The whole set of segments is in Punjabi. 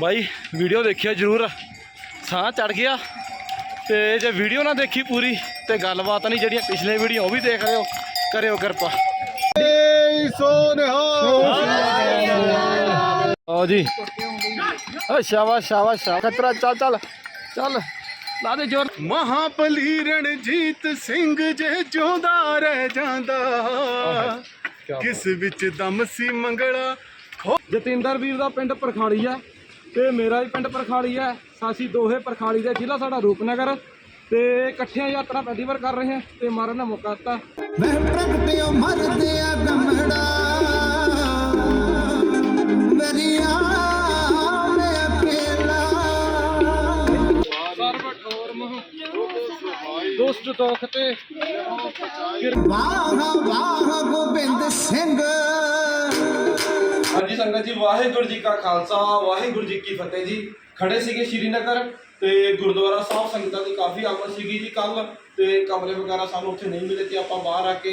ਬਾਈ ਵੀਡੀਓ ਦੇਖਿਓ ਜਰੂਰ। ਸਾਹ ਚੜ ਗਿਆ। ਤੇ ਜੇ ਵੀਡੀਓ ਨਾ ਦੇਖੀ ਪੂਰੀ ਤੇ ਗੱਲਬਾਤ ਨਹੀਂ ਜਿਹੜੀਆਂ ਪਿਛਲੇ ਵੀਡੀਓ ਉਹ ਵੀ ਦੇਖ ਲਿਓ ਕਰਿਓ ਕਿਰਪਾ। ਆਓ ਜੀ। ਓ ਸ਼ਾਬਾਸ਼ ਸ਼ਾਬਾਸ਼ ਖਤਰਾ ਚੱਲ ਚੱਲ ਚੱਲ। ਲਾ ਦੇ ਜੋਰ। ਮਹਾਬਲੀ ਰਣਜੀਤ ਸਿੰਘ ਜੇ ਜਿਉਂਦਾ ਰਹਿ ਜਾਂਦਾ। ਕਿਸ ਵਿੱਚ ਦਮ ਸੀ ਮੰਗਲਾ। ਜਤਿੰਦਰ ਵੀਰ ਦਾ ਪਿੰਡ ਪਰਖਾਲੀ ਆ। ਤੇ ਮੇਰਾ ਵੀ ਪਿੰਡ ਪਰਖਾਲੀ ਆ ਸਾਸੀ ਦੋਹੇ ਪਰਖਾਲੀ ਦਾ ਜ਼ਿਲ੍ਹਾ ਸਾਡਾ ਰੂਪਨਗਰ। ਤੇ ਇਕੱਠਿਆਂ ਯਾਤਰਾ ਪਹਿਲੀ ਵਾਰ ਕਰ ਰਹੇ ਹਾਂ ਤੇ ਮਾਰਨ ਦਾ ਮੌਕਾ ਦਿੱਤਾ। ਪ੍ਰਗਟਿਓ ਮਰਦੇ ਆ ਮੈਂ ਦੋਖ ਤੇ। ਵਾਹ ਵਾਹ ਗੋਬਿੰਦ ਸਿੰਘ। ਹਾਂਜੀ ਸੰਗਤ ਜੀ, ਵਾਹਿਗੁਰੂ ਜੀ ਕਾ ਖਾਲਸਾ, ਵਾਹਿਗੁਰੂ ਜੀ ਕੀ ਫਤਿਹ ਜੀ। ਖੜੇ ਸੀਗੇ ਸ਼੍ਰੀਨਗਰ ਤੇ ਗੁਰਦੁਆਰਾ ਸਾਹਿਬ ਸੰਗਤਾਂ ਦੀ ਕਾਫੀ ਆਮਦ ਸੀਗੀ ਜੀ ਕੱਲ ਤੇ ਕਮਰੇ ਵਗੈਰਾ ਸਾਨੂੰ ਉੱਥੇ ਨਹੀਂ ਮਿਲੇ ਤੇ ਆਪਾਂ ਬਾਹਰ ਆ ਕੇ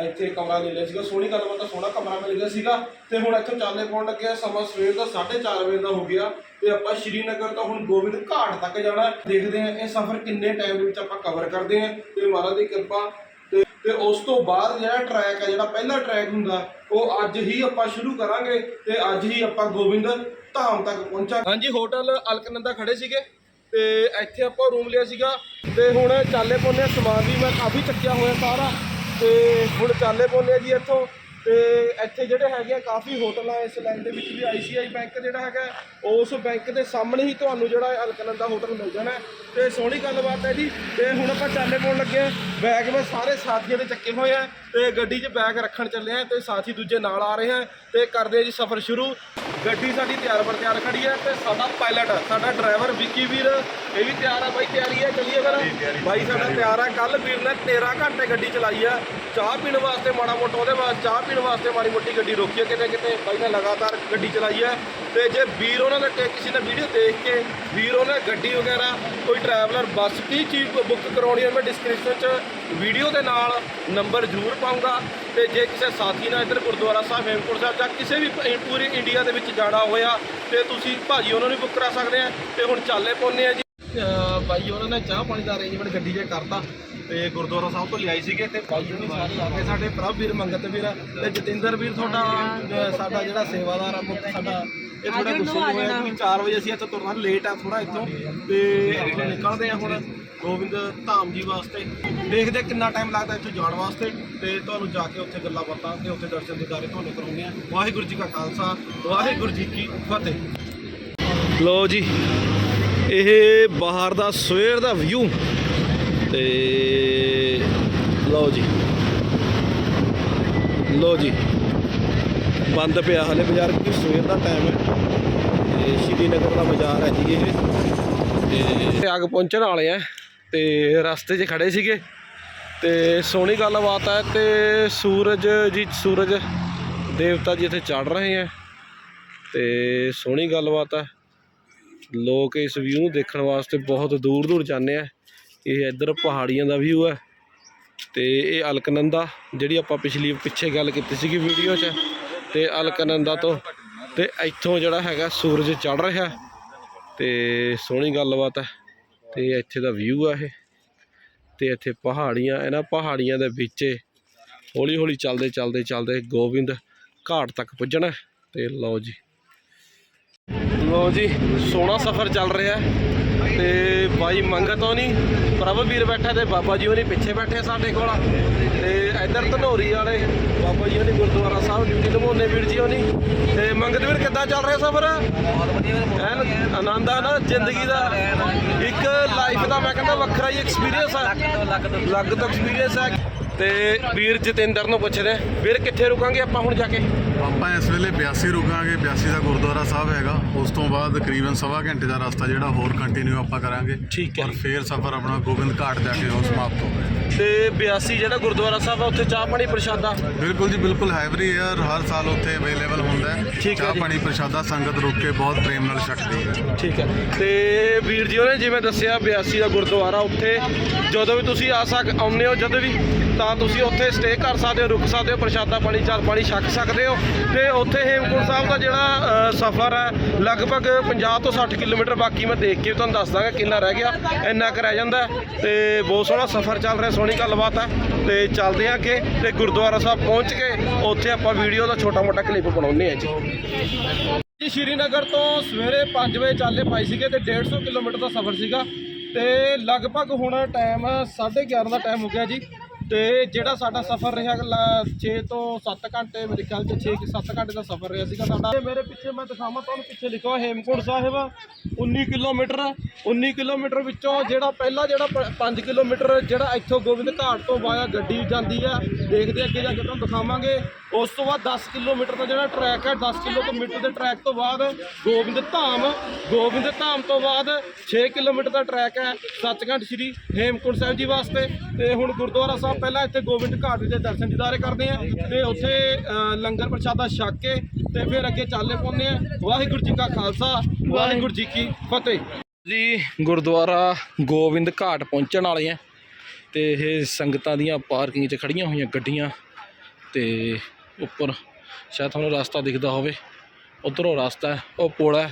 ਇੱਥੇ ਕਮਰਾ ਲੈ ਲਿਆ ਸੀਗਾ। ਸੋਹਣੀ ਗੱਲਬਾਤ ਆ, ਸੋਹਣਾ ਕਮਰਾ ਮਿਲ ਗਿਆ ਸੀਗਾ ਤੇ ਹੁਣ ਇੱਥੋਂ ਚਾਲੇ ਪਾਉਣ ਲੱਗਿਆ ਸਮਾਂ ਸਵੇਰ ਦਾ 4:30 ਵਜੇ ਦਾ ਹੋ ਗਿਆ ਤੇ ਆਪਾਂ ਸ਼੍ਰੀਨਗਰ ਤੋਂ ਹੁਣ ਗੋਬਿੰਦ ਘਾਟ ਤੱਕ ਜਾਣਾ ਦੇਖਦੇ ਆ ਇਹ ਸਫ਼ਰ ਕਿੰਨੇ ਟਾਈਮ ਦੇ ਵਿੱਚ ਆਪਾਂ ਕਵਰ ਕਰਦੇ ਆ ਤੇ ਮਹਾਰਾਜ ਦੀ ਕਿਰਪਾ ਤੇ ਉਸ ਤੋਂ ਬਾਅਦ ਜਿਹੜਾ ਟਰੈਕ ਹੈ ਜਿਹੜਾ ਪਹਿਲਾ ਟਰੈਕ ਹੁੰਦਾ, ਉਹ ਅੱਜ ਹੀ ਆਪਾਂ ਸ਼ੁਰੂ ਕਰਾਂਗੇ ਤੇ ਅੱਜ ਹੀ ਆਪਾਂ ਗੋਬਿੰਦ ਧਾਮ ਤੱਕ ਪਹੁੰਚਾਂਗੇ। ਹਾਂਜੀ, ਹੋਟਲ ਅਲਕਨੰਦਾ ਖੜੇ ਸੀਗੇ ਤੇ ਇੱਥੇ ਆਪਾਂ ਰੂਮ ਲਿਆ ਸੀਗਾ ਤੇ ਹੁਣ ਚਾਲੇ ਪੋਨੇ ਸਮਾਨ ਵੀ ਮੈਂ ਕਾਫੀ ਚੱਕਿਆ ਹੋਇਆ ਸਾਰਾ ਤੇ ਹੁਣ ਚਾਲੇ ਪੋਨੇ ਜੀ ਇੱਥੋਂ ਤੇ ਇੱਥੇ ਜਿਹੜੇ ਹੈਗੇ ਆ, ਕਾਫੀ ਹੋਟਲ ਆ, ਇਸ ਲਾਈਨ ਦੇ ਵਿੱਚ ਵੀ ਆਈਸੀਆਈ ਬੈਂਕ ਜਿਹੜਾ ਹੈਗਾ ਉਸ ਬੈਂਕ ਦੇ ਸਾਹਮਣੇ ਹੀ ਤੁਹਾਨੂੰ ਜਿਹੜਾ ਅਲਕਨੰਦਾ ਹੋਟਲ ਮਿਲ ਜਾਣਾ। ਤੇ ਸੋਹਣੀ ਗੱਲਬਾਤ ਹੈ ਜੀ। ਤੇ ਹੁਣ ਆਪਾਂ ਚਾਲੇ ਪਾਉਣ ਲੱਗੇ ਹਾਂ। ਬੈਗ ਮੈਂ ਸਾਰੇ ਸਾਥੀਆਂ ਦੇ ਚੱਕੇ ਹੋਏ ਆ ਤੇ ਗੱਡੀ 'ਚ ਬੈਗ ਰੱਖਣ ਚੱਲੇ ਆ ਤੇ ਸਾਥੀ ਦੂਜੇ ਨਾਲ ਆ ਰਹੇ ਆ ਤੇ ਕਰਦੇ ਆ ਜੀ ਸਫ਼ਰ ਸ਼ੁਰੂ। ਗੱਡੀ ਸਾਡੀ ਤਿਆਰ ਬਰ ਤਿਆਰ ਖੜੀ ਹੈ ਤੇ ਸਾਡਾ ਪਾਇਲਟ ਸਾਡਾ ਡਰਾਈਵਰ ਵਿੱਕੀ ਵੀਰ ਇਹ ਵੀ ਤਿਆਰ ਆ ਬਾਈ ਤਿਆਰੀ ਹੈ? ਚੱਲੀਏ ਫਿਰ। ਬਾਈ ਸਾਡਾ ਤਿਆਰ ਆ। ਕੱਲ ਵੀਰ ਨੇ 13 ਘੰਟੇ ਗੱਡੀ ਚਲਾਈ ਆ। ਚਾਹ ਪੀਣ ਵਾਸਤੇ ਮਾੜਾ ਮੋਟਾ ਉਹਦੇ ਵਾਸਤੇ ਚਾਹ ਪੀਣ ਵਾਸਤੇ ਮਾੜੀ ਮੋਟੀ ਗੱਡੀ ਰੋਕੀ ਹੈ ਕਿਤੇ ਕਿਤੇ ਬਾਈ ਨੇ ਲਗਾਤਾਰ ਗੱਡੀ ਚਲਾਈ ਹੈ ਤੇ ਜੇ ਵੀਰ ਉਹਨਾਂ ਨੇ ਕਿ- ਕਿਸੇ ਨੇ ਵੀਡੀਓ ਦੇਖ ਕੇ ਵੀਰ ਉਹਨੇ ਗੱਡੀ ਵਗੈਰਾ, ਕੋਈ ਟਰੈਵਲਰ ਬੱਸ ਕੀ ਚੀਜ਼ ਬੁੱਕ ਕਰਾਉਣੀ ਹੈ ਮੈਂ ਡਿਸਕ੍ਰਿਪਸ਼ਨ 'ਚ ਵੀਡੀਓ ਦੇ ਨਾਲ ਨੰਬਰ ਜ਼ਰੂਰ ਪਾਉਂਗਾ ਤੇ ਜੇ ਕਿਸੇ ਸਾਥੀ ਨਾਲ ਇੱਧਰ ਗੁਰਦੁਆਰਾ ਸਾਹਿਬ, ਹੇਮਕੁੰਟ ਸਾਹਿਬ ਜਾਂ ਕਿਸੇ ਵੀ ਪ- ਪੂਰੀ ਇੰਡੀਆ ਦੇ ਵਿੱਚ ਜਾਣਾ ਹੋਇਆ, ਤੇ ਤੁਸੀਂ ਭਾਜੀ ਉਹਨਾਂ ਨੂੰ ਬੁੱਕ ਕਰਾ ਸਕਦੇ ਆ। ਤੇ ਹੁਣ ਚਾਲੇ ਪਾਉਂਦੇ ਆ ਜੀ। ਅਹ ਬਾਈ, ਉਹਨਾਂ ਨੇ ਚਾਹ ਪਾਣੀ ਦਾ ਅਰੇਂਜਮੈਂਟ ਗੱਡੀ 'ਚ ਕਰਤਾ। ਤੇ ਗੁਰਦੁਆਰਾ ਸਾਹਿਬ ਤੋਂ ਲਿਆਈ ਸੀਗੇ ਤੇ ਬਾਈ ਸਾਰੇ ਆ ਗਏ ਸਾਡੇ ਪ੍ਰਭ ਵੀਰ ਮੰਗਤ ਵੀਰ ਤੇ ਜਤਿੰਦਰ ਵੀਰ ਤੁਹਾਡਾ ਸਾਡਾ ਜਿਹੜਾ ਸੇਵਾਦਾਰ ਆ ਮੁੱਖ ਸਾਡਾ ਇਹ ਥੋੜਾ ਗੁੱਸੇ ਹੋਇਆ ਕਿ 4 ਵਜੇ ਅਸੀਂ ਇੱਥੋਂ ਤੁਰਨਾ ਲੇਟ ਆ ਥੋੜਾ ਇੱਥੋਂ ਤੇ ਨਿਕਲਦੇ ਆ ਹੁਣ ਗੋਬਿੰਦ ਧਾਮ ਜੀ ਵਾਸਤੇ। ਦੇਖਦੇ ਕਿੰਨਾ ਟਾਈਮ ਲੱਗਦਾ ਇੱਥੋਂ ਜਾਣ ਵਾਸਤੇ ਤੇ ਤੁਹਾਨੂੰ ਜਾ ਕੇ ਉੱਥੇ ਗੱਲਾਂ ਬਾਤਾਂ ਤੇ ਉੱਥੇ ਦਰਸ਼ਨ ਦਿਦਾਰੇ ਤੁਹਾਨੂੰ ਕਰਾਉਂਦੇ ਆ ਵਾਹਿਗੁਰੂ ਜੀ ਕਾ ਖਾਲਸਾ ਵਾਹਿਗੁਰੂ ਜੀ ਕੀ ਫਤਿਹ। ਲੋ ਜੀ ਇਹ ਬਾਹਰ ਦਾ ਸਵੇਰ ਦਾ ਵਿਊ ਤੇ ਲਓ ਜੀ। ਲਓ ਜੀ। ਬੰਦ ਪਿਆ ਹਲੇ ਬਾਜ਼ਾਰ, ਕਿਉਂਕਿ ਸਵੇਰ ਦਾ ਟਾਈਮ ਹੈ। ਤੇ ਸ਼੍ਰੀਨਗਰ ਦਾ ਬਾਜ਼ਾਰ ਹੈ ਜੀ ਇਹ। ਤੇ ਅੱਗ ਪਹੁੰਚਣ ਵਾਲੇ ਆ। ਤੇ ਰਸਤੇ 'ਚ ਖੜੇ ਸੀਗੇ। ਤੇ ਸੋਹਣੀ ਗੱਲਬਾਤ ਹੈ ਤੇ ਸੂਰਜ ਜੀ, ਸੂਰਜ ਦੇਵਤਾ ਜੀ ਇੱਥੇ ਚੜ ਰਹੇ ਆ। ਤੇ ਸੋਹਣੀ ਗੱਲਬਾਤ ਹੈ। ਲੋਕ ਇਸ ਵਿਊ ਨੂੰ ਦੇਖਣ ਵਾਸਤੇ ਬਹੁਤ ਦੂਰ ਦੂਰ ਜਾਂਦੇ ਆ। ਇਹ ਇੱਧਰ ਪਹਾੜੀਆਂ ਦਾ ਵਿਊ ਹੈ ਤੇ ਇਹ ਅਲਕਨੰਦਾ, ਜਿਹੜੀ ਆਪਾਂ ਪਿਛਲੀ, ਪਿੱਛੇ ਗੱਲ ਕੀਤੀ ਸੀਗੀ ਵੀਡੀਓ 'ਚ, ਤੇ ਅਲਕਨੰਦਾ ਤੋਂ, ਤੇ ਇੱਥੋਂ ਜਿਹੜਾ ਹੈਗਾ ਸੂਰਜ ਚੜ ਰਿਹਾ ਤੇ ਸੋਹਣੀ ਗੱਲਬਾਤ ਹੈ, ਤੇ ਇੱਥੇ ਦਾ ਵਿਊ ਆ ਇਹ, ਤੇ ਇੱਥੇ ਪਹਾੜੀਆਂ, ਇਹਨਾਂ ਪਹਾੜੀਆਂ ਦੇ ਵਿੱਚ ਹੌਲੀ ਹੌਲੀ ਚੱਲਦੇ ਚੱਲਦੇ ਚੱਲਦੇ ਗੋਬਿੰਦ ਘਾਟ ਤੱਕ ਪੁੱਜਣਾ ਤੇ ਲਓ ਜੀ। ਲਓ ਜੀ, ਸੋਹਣਾ ਸਫ਼ਰ ਚੱਲ ਰਿਹਾ ਤੇ ਬਾਈ ਮੰਗਤ ਹੋਣੀ ਪ੍ਰਭ ਵੀਰ ਬੈਠਾ ਤੇ ਬਾਬਾ ਜੀ ਹੋਣੀ ਪਿੱਛੇ ਬੈਠੇ ਸਾਡੇ ਕੋਲ। ਤੇ ਇੱਧਰ ਧਨੋਰੀ ਵਾਲੇ ਬਾਬਾ ਜੀ ਹੋਣੀ ਗੁਰਦੁਆਰਾ ਸਾਹਿਬ ਡਿਊਟੀ ਨਿਭਾਉਂਦੇ ਵੀਰ ਜੀ ਹੋਣੀ ਤੇ ਮੰਗਤ ਵੀਰ ਕਿੱਦਾਂ ਚੱਲ ਰਿਹਾ ਸਫ਼ਰ? ਐਨ ਆਨੰਦ ਆ ਨਾ ਜ਼ਿੰਦਗੀ ਦਾ। ਇੱਕ ਲਾਈਫ ਦਾ ਮੈਂ ਕਹਿੰਦਾ ਵੱਖਰਾ ਹੀ ਐਕਸਪੀਰੀਅੰਸ ਹੈ ਲੱਗ ਤੋਂ ਲੱਗ ਤੋਂ। ਐਕਸਪੀਰੀਅੰਸ ਹੈ ਤੇ ਵੀਰ ਜਤਿੰਦਰ ਨੂੰ ਪੁੱਛਦੇ ਆ, ਵੀਰ ਕਿੱਥੇ ਰੁਕਾਂਗੇ ਆਪਾਂ ਹੁਣ ਜਾ ਕੇ? ਆਪਾਂ ਇਸ ਵੇਲੇ ਬਿਆਸੀ ਰੁਕਾਂਗੇ ਬਿਆਸੀ ਦਾ ਗੁਰਦੁਆਰਾ ਸਾਹਿਬ ਹੈਗਾ। ਉਸ ਤੋਂ ਬਾਅਦ ਤਕਰੀਬਨ ਸਵਾ ਘੰਟੇ ਦਾ ਰਸਤਾ ਜਿਹੜਾ ਹੋਰ ਕੰਟੀਨਿਊ ਆਪਾਂ ਕਰਾਂਗੇ। ਠੀਕ ਹੈ ਔਰ ਫੇਰ ਸਫ਼ਰ ਆਪਣਾ ਗੋਬਿੰਦ ਘਾਟ ਜਾ ਕੇ ਉਹ ਸਮਾਪਤ ਹੋਵੇ ਤੇ 82 ਜਿਹੜਾ ਗੁਰਦੁਆਰਾ ਸਾਹਿਬ ਆ ਉੱਥੇ ਚਾਹ ਪਾਣੀ ਪ੍ਰਸ਼ਾਦਾ? ਬਿਲਕੁਲ ਜੀ ਬਿਲਕੁਲ ਹੈਵਰੀ ਏਅਰ ਹਰ ਸਾਲ ਉੱਥੇ ਅਵੇਲੇਬਲ ਹੁੰਦਾ ਹੈ। ਹੈ ਚਾਹ। ਪਾਣੀ ਪ੍ਰਸ਼ਾਦਾ ਸੰਗਤ ਰੁਕ ਕੇ ਬਹੁਤ ਪ੍ਰੇਮ ਨਾਲ ਛਕਦੀ ਹੈ। ਠੀਕ ਹੈ। ਤੇ ਵੀਰ ਜੀ ਉਹਨੇ ਜਿਵੇਂ ਦੱਸਿਆ 82 ਦਾ ਗੁਰਦੁਆਰਾ ਉੱਥੇ ਜਦੋਂ ਵੀ ਤੁਸੀਂ ਆ ਸਕ ਆਉਂਦੇ ਹੋ ਜਦੋਂ ਵੀ? ਤਾਂ ਤੁਸੀਂ ਉੱਥੇ ਸਟੇ ਕਰ ਸਕਦੇ ਹੋ, ਰੁਕ ਸਕਦੇ ਹੋ, ਪ੍ਰਸ਼ਾਦਾ ਪਾਣੀ ਚਾਰ ਪਾਣੀ ਛਕ ਸਕਦੇ ਹੋ। ਤੇ ਉੱਥੇ ਹੇਮਕੁੰਟ ਸਾਹਿਬ ਦਾ ਜਿਹੜਾ ਸਫ਼ਰ ਹੈ, ਲਗਭਗ 50 ਤੋਂ 60 ਕਿਲੋਮੀਟਰ ਬਾਕੀ ਮੈਂ ਦੇਖ ਕੇ ਤੁਹਾਨੂੰ ਦੱਸ ਦਾਂਗਾ ਕਿੰਨਾ ਰਹਿ ਗਿਆ, ਇੰਨਾ ਕੁ ਰਹਿ ਜਾਂਦਾ ਹੈ। ਤੇ ਬਹੁਤ ਸੋਹਣਾ ਸਫ਼ਰ ਚੱਲ ਰਿਹਾ, ਸੋਹਣੀ ਗੱਲਬਾਤ ਹੈ। ਤੇ ਚੱਲਦੇ ਹਾਂ ਅੱਗੇ, ਤੇ ਗੁਰਦੁਆਰਾ ਸਾਹਿਬ ਪਹੁੰਚ ਕੇ ਉੱਥੇ ਆਪਾਂ ਵੀਡੀਓ ਦਾ ਛੋਟਾ ਮੋਟਾ ਕਲਿੱਪ ਬਣਾਉਂਦੇ ਹਾਂ ਜੀ। ਜੀ, ਸ਼੍ਰੀਨਗਰ ਤੋਂ ਸਵੇਰੇ 5 ਵਜੇ ਚਾਲੇ ਪਾਈ ਸੀਗੇ ਤੇ 150 ਕਿਲੋਮੀਟਰ ਦਾ ਸਫ਼ਰ ਸੀਗਾ। ਤੇ ਲਗਭਗ ਹੁਣ ਟਾਈਮ 11:30 ਦਾ ਟਾਈਮ ਹੋ ਗਿਆ ਜੀ। ਤੇ ਜਿਹੜਾ ਸਾਡਾ ਸਫ਼ਰ ਰਿਹਾ 6 ਤੋਂ 7 ਘੰਟੇ, ਮੇਰੇ ਖਿਆਲ ਚ 6 ਕਿ 7 ਘੰਟੇ ਦਾ ਸਫ਼ਰ ਰਿਹਾ ਸੀਗਾ ਸਾਡਾ। ਮੇਰੇ ਪਿੱਛੇ ਮੈਂ ਦਿਖਾਵਾਂ, ਤੁਹਾਨੂੰ ਪਿੱਛੇ ਲਿਖਿਆ ਹੋਇਆ, ਹੇਮਕੁੰਟ ਸਾਹਿਬ 19 ਕਿਲੋਮੀਟਰ 19 ਕਿਲੋਮੀਟਰ ਵਿੱਚੋਂ ਜਿਹੜਾ ਪਹਿਲਾ ਜਿਹੜਾ 5 ਕਿਲੋਮੀਟਰ ਜਿਹੜਾ ਇੱਥੋਂ ਗੋਬਿੰਦ ਘਾਟ ਤੋਂ ਵਾਇਆ ਗੱਡੀ ਜਾਂਦੀ ਆ, ਦੇਖਦੇ ਅੱਗੇ ਜਾ ਕੇ ਤੁਹਾਨੂੰ ਦਿਖਾਵਾਂਗੇ। ਉਸ ਤੋਂ ਬਾਅਦ 10 ਕਿਲੋਮੀਟਰ ਦਾ ਜਿਹੜਾ ਟਰੈਕ ਹੈ 10 ਕਿਲੋਮੀਟਰ ਦੇ ਟਰੈਕ ਤੋਂ ਬਾਅਦ ਗੋਬਿੰਦ ਧਾਮ ਗੋਬਿੰਦ ਧਾਮ ਤੋਂ ਬਾਅਦ 6 ਕਿਲੋਮੀਟਰ ਦਾ ਟਰੈਕ ਹੈ ਸੱਚਖੰਡ ਸ੍ਰੀ ਹੇਮਕੁੰਟ ਸਾਹਿਬ ਜੀ ਵਾਸਤੇ। ਤੇ ਹੁਣ ਗੁਰਦੁਆਰਾ ਸਾਹਿਬ ਪਹਿਲਾਂ ਇੱਥੇ ਗੋਬਿੰਦ ਘਾਟ ਦੇ ਦਰਸ਼ਨ ਦਿਦਾਰੇ ਕਰਦੇ ਆ। ਤੇ ਉੱਥੇ ਲੰਗਰ ਪ੍ਰਸ਼ਾਦਾ ਛਕ ਕੇ ਤੇ ਫਿਰ ਅੱਗੇ ਚਾਲੇ ਪਾਉਂਦੇ ਆ। ਵਾਹਿਗੁਰੂ ਜੀ ਕਾ ਖਾਲਸਾ, ਵਾਹਿਗੁਰੂ ਜੀ ਕੀ ਫਤਿਹ। ਜੀ, ਗੁਰਦੁਆਰਾ ਗੋਬਿੰਦ ਘਾਟ ਪਹੁੰਚਣ ਵਾਲੇ ਆ। ਤੇ ਇਹ ਸੰਗਤਾਂ ਦੀਆਂ ਪਾਰਕਿੰਗ 'ਚ ਖੜੀਆਂ ਹੋਈਆਂ ਗੱਡੀਆਂ। ਤੇ ਉੱਪਰ। ਸ਼ਾਇਦ ਤੁਹਾਨੂੰ ਰਸਤਾ ਦਿਖਦਾ ਹੋਵੇ। ਉਧਰੋਂ ਰਸਤਾ ਹੈ, ਉਹ ਪੁਲ ਹੈ।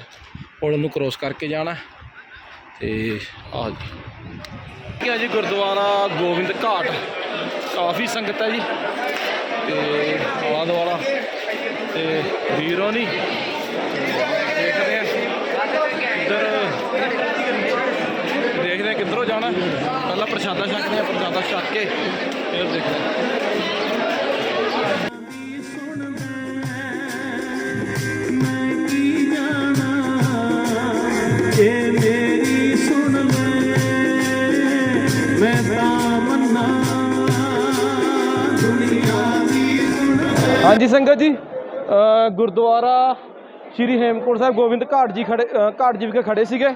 ਪੁਲ ਨੂੰ ਕ੍ਰੋਸ ਕਰਕੇ ਜਾਣਾ ਹੈ। ਤੇ ਆ ਜੀ। ਆ ਜੀ ਗੁਰਦੁਆਰਾ ਗੋਬਿੰਦ ਘਾਟ। ਕਾਫੀ ਸੰਗਤ ਹੈ ਜੀ। ਤੇ ਆਲਾ ਦੁਆਲਾ। ਤੇ ਵੀਰੋ ਨਹੀਂ। ਦੇਖਦੇ ਆ ਇੱਧਰ ਦੇਖਦੇ ਆ ਕਿੱਧਰੋਂ ਜਾਣਾ ਪਹਿਲਾਂ ਪ੍ਰਸ਼ਾਦਾ ਛਕਦੇ ਆ ਪ੍ਰਸ਼ਾਦਾ ਛਕ ਕੇ ਫਿਰ ਦੇਖਦੇ ਆ ਹਾਂਜੀ ਸੰਗਤ ਜੀ ਗੁਰਦੁਆਰਾ ਸ਼੍ਰੀ ਹੇਮਕੁੰਟ ਸਾਹਿਬ ਗੋਬਿੰਦ ਘਾਟ ਜੀ ਖੜੇ ਘਾਟ ਜੀ ਵਿਖੇ ਖੜੇ ਸੀਗੇ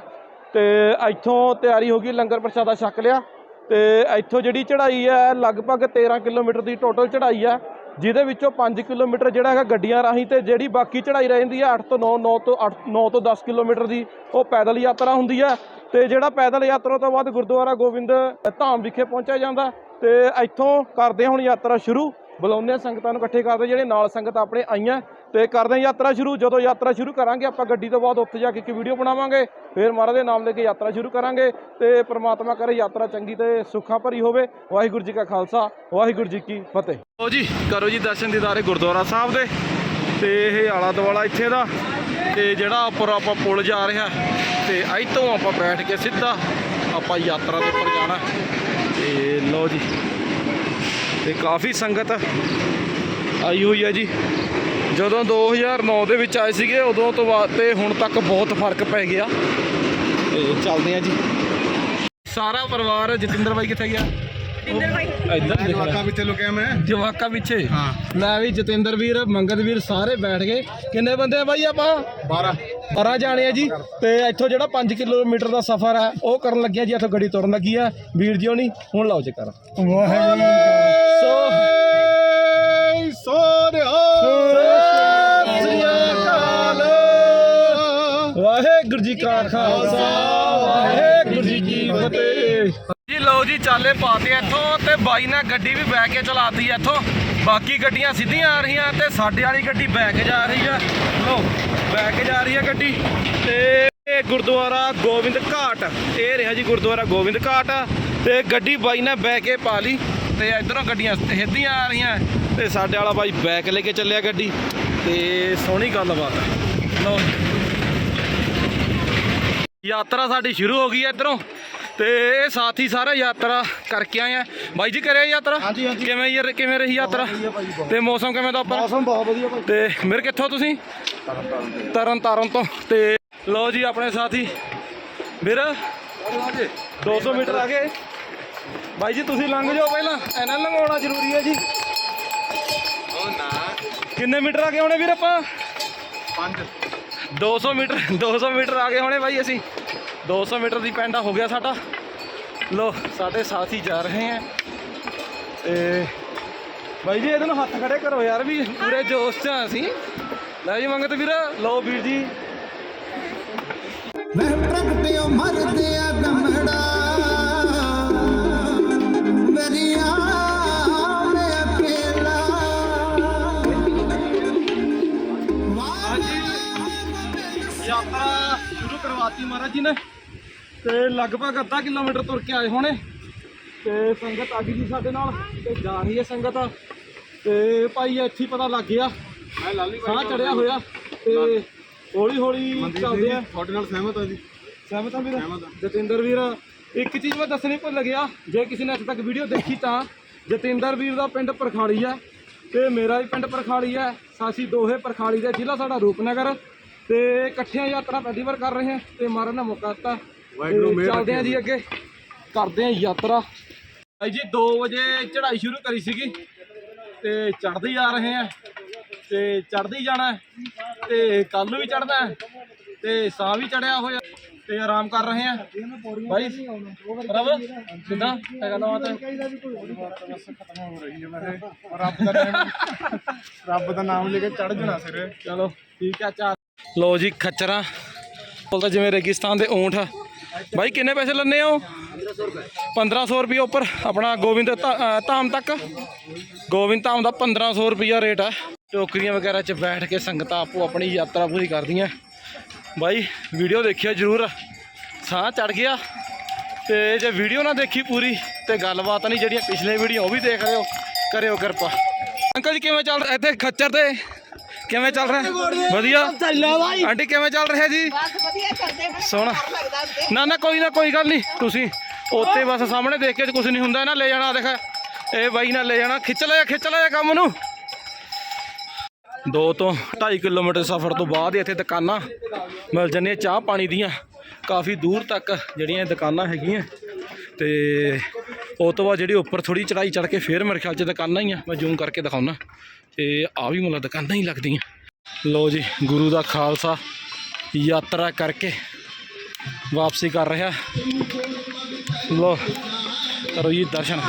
ਤੇ ਇੱਥੋਂ ਤਿਆਰੀ ਹੋ ਗਈ, ਲੰਗਰ ਪ੍ਰਸ਼ਾਦਾ ਛਕ ਲਿਆ ਤੇ ਇੱਥੋਂ ਜਿਹੜੀ ਚੜ੍ਹਾਈ ਹੈ ਲਗਭਗ 13 ਕਿਲੋਮੀਟਰ ਦੀ ਟੋਟਲ ਚੜ੍ਹਾਈ ਹੈ, ਜਿਹਦੇ ਵਿੱਚੋਂ 5 ਕਿਲੋਮੀਟਰ ਜਿਹੜਾ ਹੈਗਾ ਗੱਡੀਆਂ ਰਾਹੀਂ ਤੇ ਜਿਹੜੀ ਬਾਕੀ ਚੜ੍ਹਾਈ ਰਹਿੰਦੀ ਹੈ 8 ਤੋਂ 9 9 ਤੋਂ 8 9 ਤੋਂ 10 ਕਿਲੋਮੀਟਰ ਦੀ, ਉਹ ਪੈਦਲ ਯਾਤਰਾ ਹੁੰਦੀ ਹੈ ਤੇ ਜਿਹੜਾ ਪੈਦਲ ਯਾਤਰਾ ਤੋਂ ਬਾਅਦ ਗੁਰਦੁਆਰਾ ਗੋਬਿੰਦ ਧਾਮ ਵਿਖੇ ਪਹੁੰਚਿਆ ਜਾਂਦਾ ਤੇ ਇੱਥੋਂ ਕਰਦੇ ਹਾਂ ਹੁਣ ਯਾਤਰਾ ਸ਼ੁਰੂ ਬੁਲਾਉਂਦੇ ਹਾਂ, ਸੰਗਤਾਂ ਨੂੰ ਇਕੱਠੇ ਕਰਦੇ ਜਿਹੜੇ ਨਾਲ ਸੰਗਤ ਆਪਣੇ ਆਈਆਂ ਤੇ ਕਰਦੇ ਯਾਤਰਾ ਸ਼ੁਰੂ। ਜਦੋਂ ਯਾਤਰਾ ਸ਼ੁਰੂ ਕਰਾਂਗੇ, ਆਪਾਂ ਗੱਡੀ ਤੋਂ ਬਾਅਦ ਉੱਥੇ ਜਾ ਕੇ ਇੱਕ ਵੀਡੀਓ ਬਣਾਵਾਂਗੇ, ਫਿਰ ਮਹਾਰਾਜ ਦੇ ਨਾਮ ਲੈ ਕੇ ਯਾਤਰਾ ਸ਼ੁਰੂ ਕਰਾਂਗੇ ਤੇ ਪ੍ਰਮਾਤਮਾ ਕਰੇ ਯਾਤਰਾ ਚੰਗੀ ਤੇ ਸੁੱਖਾਂ ਭਰੀ ਹੋਵੇ। ਵਾਹਿਗੁਰੂ ਜੀ ਕਾ ਖਾਲਸਾ, ਵਾਹਿਗੁਰੂ ਜੀ ਕੀ ਫਤਿਹ। ਲੋ ਜੀ, ਕਰੋ ਜੀ ਦਰਸ਼ਨ ਦੀਦਾਰੇ ਗੁਰਦੁਆਰਾ ਸਾਹਿਬ ਦੇ ਤੇ ਇਹ ਆਲਾ ਦੁਆਲਾ ਇੱਥੇ ਦਾ ਤੇ ਜਿਹੜਾ ਉੱਪਰ ਆਪਾਂ ਪੁਲ ਜਾ ਰਿਹਾ ਤੇ ਇੱਥੋਂ ਆਪਾਂ ਬੈਠ ਕੇ ਸਿੱਧਾ ਆਪਾਂ ਯਾਤਰਾ ਦੇ ਉੱਪਰ ਜਾਣਾ। ਤੇ ਲੋ ਜੀ ਤੇ ਕਾਫੀ ਸੰਗਤ ਆਈ ਹੋਈ ਹੈ ਜੀ। ਜਦੋਂ 2009 ਦੇ ਵਿੱਚ ਆਏ ਸੀਗੇ ਉਦੋਂ ਤੋਂ ਬਾਅਦ ਤੇ ਹੁਣ ਤੱਕ ਬਹੁਤ ਫ਼ਰਕ ਪੈ ਗਿਆ। ਤੇ ਚੱਲਦੇ ਆ ਜੀ। ਸਾਰਾ ਪਰਿਵਾਰ ਜਤਿੰਦਰ ਬਾਈ ਕਿੱਥੇ ਗਿਆ? ਜਤਿੰਦਰ ਬਾਈ। ਇੱਧਰ ਜਵਾਕਾਂ ਵਿੱਚ ਲੁਕਿਆ ਮੈਂ। ਜਵਾਕਾ ਪਿੱਛੇ? ਹਾਂ। ਲੈ ਵੀ ਜਤਿੰਦਰ ਵੀਰ ਮੰਗਤ ਵੀਰ ਸਾਰੇ ਬੈਠ ਗਏ। ਕਿੰਨੇ ਬੰਦੇ ਆ ਬਾਈ ਆਪਾਂ? 12 12 ਜਾਣੇ ਆ ਜੀ ਤੇ ਇੱਥੋਂ ਜਿਹੜਾ 5 ਕਿਲੋਮੀਟਰ ਦਾ ਸਫ਼ਰ ਹੈ ਉਹ ਕਰਨ ਲੱਗਿਆ ਜੀ, ਇੱਥੋਂ ਗੱਡੀ ਤੁਰਨ ਲੱਗੀ ਆ। ਵੀਰ ਜੀ ਹੋਣੀ ਹੁਣ ਲਾਓ ਚੱਕਰ। ਵਾਹਿਗੁਰੂ ਸੋ ਸੋਨਿਆ ਵਾਹਿਗੁਰੂ ਜੀ ਕਾ ਖਾਲਸਾ, ਵਾਹਿਗੁਰੂ ਜੀ ਕੀ ਫਤਿਹ। ਜੀ ਲਓ ਜੀ, ਚਾਲੇ ਪਾਤੇ ਇੱਥੋਂ ਤੇ ਬਾਈ ਨੇ ਗੱਡੀ ਵੀ ਬੈ ਕੇ ਚਲਾਤੀ ਇੱਥੋਂ। ਬਾਕੀ ਗੱਡੀਆਂ ਸਿੱਧੀਆਂ ਆ ਰਹੀਆਂ ਤੇ ਸਾਡੇ ਵਾਲੀ ਗੱਡੀ ਬੈ ਕੇ ਜਾ ਰਹੀ ਆ। ਲਓ। ਬੈ ਕੇ ਜਾ ਰਹੀ ਆ ਗੱਡੀ ਤੇ ਗੁਰਦੁਆਰਾ ਗੋਬਿੰਦ ਘਾਟ। ਇਹ ਰਿਹਾ ਜੀ ਗੁਰਦੁਆਰਾ ਗੋਬਿੰਦ ਘਾਟ ਤੇ ਗੱਡੀ ਬਾਈ ਨੇ ਬੈ ਕੇ ਪਾ ਲਈ ਤੇ ਇਧਰੋਂ ਗੱਡੀਆਂ ਸਿੱਧੀਆਂ ਆ ਰਹੀਆਂ ਤੇ ਸਾਡੇ ਵਾਲਾ ਬਾਈ ਬੈਕ ਲੈ ਕੇ ਚੱਲਿਆ ਗੱਡੀ ਤੇ ਸੋਹਣੀ ਗੱਲਬਾਤ। ਲਓ ਯਾਤਰਾ ਸਾਡੀ ਸ਼ੁਰੂ ਹੋ ਗਈ ਹੈ ਇਧਰੋਂ। ਤੇ ਇਹ ਸਾਥੀ ਸਾਰਾ ਯਾਤਰਾ ਕਰਕੇ ਆਏ ਆ। ਬਾਈ ਜੀ ਕਰਿਆ ਯਾਤਰਾ? ਹਾਂਜੀ, ਹਾਂਜੀ। ਕਿਵੇਂ ਯਾਰ ਕਿਵੇਂ ਰਹੀ ਯਾਤਰਾ? ਤੇ ਮੌਸਮ ਕਿਵੇਂ ਦਾ ਉੱਪਰ ਮੌਸਮ ਬਹੁਤ ਵਧੀਆ ਭਾਈ। ਤੇ ਮੇਰੇ ਕਿੱਥੋਂ ਤੁਸੀਂ? ਤਰਨ ਤਾਰਨ ਤੋਂ। ਤੇ ਲਓ ਜੀ ਆਪਣੇ ਸਾਥੀ। ਵੀਰ 200 ਮੀਟਰ ਆ ਗਏ ਬਾਈ ਜੀ ਤੁਸੀਂ ਲੰਘ ਜਾਓ ਪਹਿਲਾਂ। ਇਹਨਾਂ ਲੰਘਾਉਣਾ ਜ਼ਰੂਰੀ ਹੈ ਜੀ। ਉਹ ਨਾ। ਕਿੰਨੇ ਮੀਟਰ ਆ ਗਏ ਹੋਣੇ ਵੀਰ ਆਪਾਂ? 5 200 ਮੀਟਰ 200 ਮੀਟਰ ਆ ਗਏ ਹੋਣੇ ਬਾਈ ਅਸੀਂ। 200 ਮੀਟਰ ਦੀ ਪੈਂਡਾ ਹੋ ਗਿਆ ਸਾਡਾ। ਲੋ ਸਾਡੇ ਸਾਥੀ ਜਾ ਰਹੇ ਆ। ਤੇ ਬਾਈ ਜੀ ਇਹਦੇ ਨਾਲ ਹੱਥ ਖੜੇ ਕਰੋ ਯਾਰ ਵੀ ਪੂਰੇ ਜੋਸ਼ 'ਚ ਆ ਅਸੀਂ। ਲੈ ਜੀ ਮੰਗਤ ਵੀਰ। ਲੋ ਵੀਰ ਜੀ। ਯਾਤਰਾ ਸ਼ੁਰੂ ਕਰਵਾਤੀ ਮਹਾਰਾਜ ਜੀ ਨੇ। ਤੇ ਲਗਭਗ ਅੱਧਾ ਕਿਲੋਮੀਟਰ ਤੁਰ ਕੇ ਆਏ ਹੋਣੇ। ਤੇ ਸੰਗਤ ਆ ਗਈ ਜੀ ਸਾਡੇ ਨਾਲ ਤੇ ਜਾ ਰਹੀ ਹੈ ਸੰਗਤ। ਤੇ ਭਾਈ ਇੱਥੇ ਹੀ ਪਤਾ ਲੱਗ ਗਿਆ। ਮੈਂ ਲਾਲੀ ਸਾਹ ਚੜਿਆ ਹੋਇਆ ਤੇ ਹੌਲੀ ਹੌਲੀ ਚੱਲਦੇ ਆ। ਤੁਹਾਡੇ ਨਾਲ ਸਹਿਮਤ ਹਾਂ ਜੀ। ਸਹਿਮਤ ਆ ਵੀਰ। ਜਤਿੰਦਰ ਵੀਰ ਇੱਕ ਚੀਜ਼ ਮੈਂ ਦੱਸਣੀ ਭੁੱਲ ਗਿਆ। ਜੇ ਕਿਸੇ ਨੇ ਅੱਜ ਤੱਕ ਵੀਡੀਓ ਦੇਖੀ ਤਾਂ ਜਤਿੰਦਰ ਵੀਰ ਦਾ ਪਿੰਡ ਪਰਖਾਲੀ ਹੈ ਤੇ ਮੇਰਾ ਵੀ ਪਿੰਡ ਪਰਖਾਲੀ ਹੈ ਸਾਸੀ ਦੋਹੇ ਪਰਖਾਲੀ ਦਾ ਜ਼ਿਲ੍ਹਾ ਸਾਡਾ ਰੂਪਨਗਰ। ਤੇ ਇਕੱਠਿਆਂ ਯਾਤਰਾ ਪਹਿਲੀ ਵਾਰ ਕਰ ਰਹੇ ਹਾਂ ਤੇ ਮਾਰਨ ਦਾ ਮੌਕਾ ਦਿੱਤਾ। ਵਾਹਿਗੁਰੂ ਤੇ ਮਿਹਰ ਚੱਲਦੇ ਰੱਖੇ ਜੀ ਅੱਗੇ। ਕਰਦੇ ਹਾਂ ਯਾਤਰਾ। ਭਾਈ ਜੀ 2 ਵਜੇ ਚੜ੍ਹਾਈ ਸ਼ੁਰੂ ਕਰੀ ਸੀਗੀ ਤੇ ਚੜ੍ਹਦੇ ਆ ਰਹੇ ਹਾਂ। ਤੇ ਚੜ੍ਹਦੇ ਜਾਣਾ ਤੇ ਕੱਲ ਨੂੰ ਵੀ ਚੜ੍ਹਨਾ ਤੇ ਸਾਹ ਵੀ ਚੜਿਆ ਹੋਇਆ ਤੇ ਆਰਾਮ ਕਰ ਰਹੇ ਹਾਂ। ਭਾਈ ਰਵ ਕਿਦਾਂ? ਹੈ ਗੱਲਬਾਤ ਰੱਬ ਦਾ ਨਾਮ ਰੱਬ ਦਾ ਨਾਮ ਲੈ ਕੇ ਚੜ ਜਾਣਾ ਸਿਰ ਚਲੋ ਠੀਕ ਆ ਚਾਰ। ਲੋ ਜੀ ਖੱਚਰਾਂ। ਬੋਲਦਾ ਜਿਵੇਂ ਰੇਗਿਸਤਾਨ ਦੇ ਊਂਠ ਆ। ਭਾਈ ਕਿੰਨੇ ਪੈਸੇ ਲੈਣੇ ਹੋ? 1500 ਰੁਪਏ ਉੱਪਰ, ਆਪਣਾ ਗੋਬਿੰਦ ਧਾਮ ਤੱਕ। ਗੋਬਿੰਦ ਧਾਮ ਦਾ 1500 ਰੁਪਿਆ ਰੇਟ ਹੈ। ਟੋਕਰੀਆਂ ਵਗੈਰਾ 'ਚ ਬੈਠ ਕੇ ਸੰਗਤਾਂ ਆਪੋ ਆਪਣੀ ਯਾਤਰਾ ਪੂਰੀ ਕਰਦੀਆਂ। ਭਾਈ ਵੀਡੀਓ ਦੇਖਿਓ ਜਰੂਰ। ਸਾਹ ਚੜ ਗਿਆ। ਤੇ ਜੇ ਵੀਡੀਓ ਨਾ ਦੇਖੀ ਪੂਰੀ, ਤੇ ਗੱਲਬਾਤ ਨਹੀਂ ਜਿਹੜੀਆਂ ਪਿਛਲੇ ਵੀਡੀਓ ਉਹ ਵੀ ਦੇਖ ਰਹੇ ਹੋ ਕਰਿਓ ਕਿਰਪਾ। ਅੰਕਲ ਜੀ, ਕਿਵੇਂ ਚੱਲ ਇੱਥੇ ਖੱਚਰ ਤੇ? ਕਿਵੇਂ ਚੱਲ ਰਿਹਾ? ਵਧੀਆ। ਆਂਟੀ ਕਿਵੇਂ ਚੱਲ ਰਿਹਾ ਜੀ? ਬਸ ਵਧੀਆ ਸੋਹਣਾ। ਨਾ ਨਾ ਕੋਈ ਨਾ ਕੋਈ ਗੱਲ ਨਹੀਂ। ਤੁਸੀਂ ਉੱਤੇ ਬਸ ਸਾਹਮਣੇ ਦੇਖ ਕੇ ਕੁਝ ਨਹੀਂ ਹੁੰਦਾ ਨਾ ਲੈ ਜਾਣਾ ਦੇਖ। ਇਹ ਬਾਈ ਨਾਲ ਲੈ ਜਾਣਾ। ਖਿੱਚ ਲਿਆ ਖਿੱਚ ਲਿਆ ਕੰਮ ਨੂੰ। 2 ਤੋਂ 2.5 ਕਿਲੋਮੀਟਰ ਸਫ਼ਰ ਤੋਂ ਬਾਅਦ ਹੀ ਇੱਥੇ ਦੁਕਾਨਾਂ ਮਿਲ ਜਾਂਦੀਆਂ ਚਾਹ ਪਾਣੀ ਦੀਆਂ। ਕਾਫੀ ਦੂਰ ਤੱਕ ਜਿਹੜੀਆਂ ਦੁਕਾਨਾਂ ਹੈਗੀਆਂ। ਤੇ ਉਹ ਤੋਂ ਬਾਅਦ ਜਿਹੜੀ ਉੱਪਰ ਥੋੜੀ ਚੜਾਈ ਚੜ ਕੇ ਫੇਰ ਮੇਰੇ ਖਿਆਲ 'ਚ ਦੁਕਾਨਾਂ ਹੀ ਆ। ਮੈਂ ਜ਼ੂਮ ਕਰਕੇ ਦਿਖਾਉਣਾ ਤੇ ਆ ਵੀ ਮੁੱਲਾ ਦੁਕਾਨਾਂ ਹੀ ਲੱਗਦੀਆਂ। ਲੋ ਜੀ, ਗੁਰੂ ਦਾ ਖਾਲਸਾ ਯਾਤਰਾ ਕਰਕੇ ਵਾਪਸੀ ਕਰ ਰਿਹਾ। ਲੋ ਕਰੋ ਜੀ ਦਰਸ਼ਨ।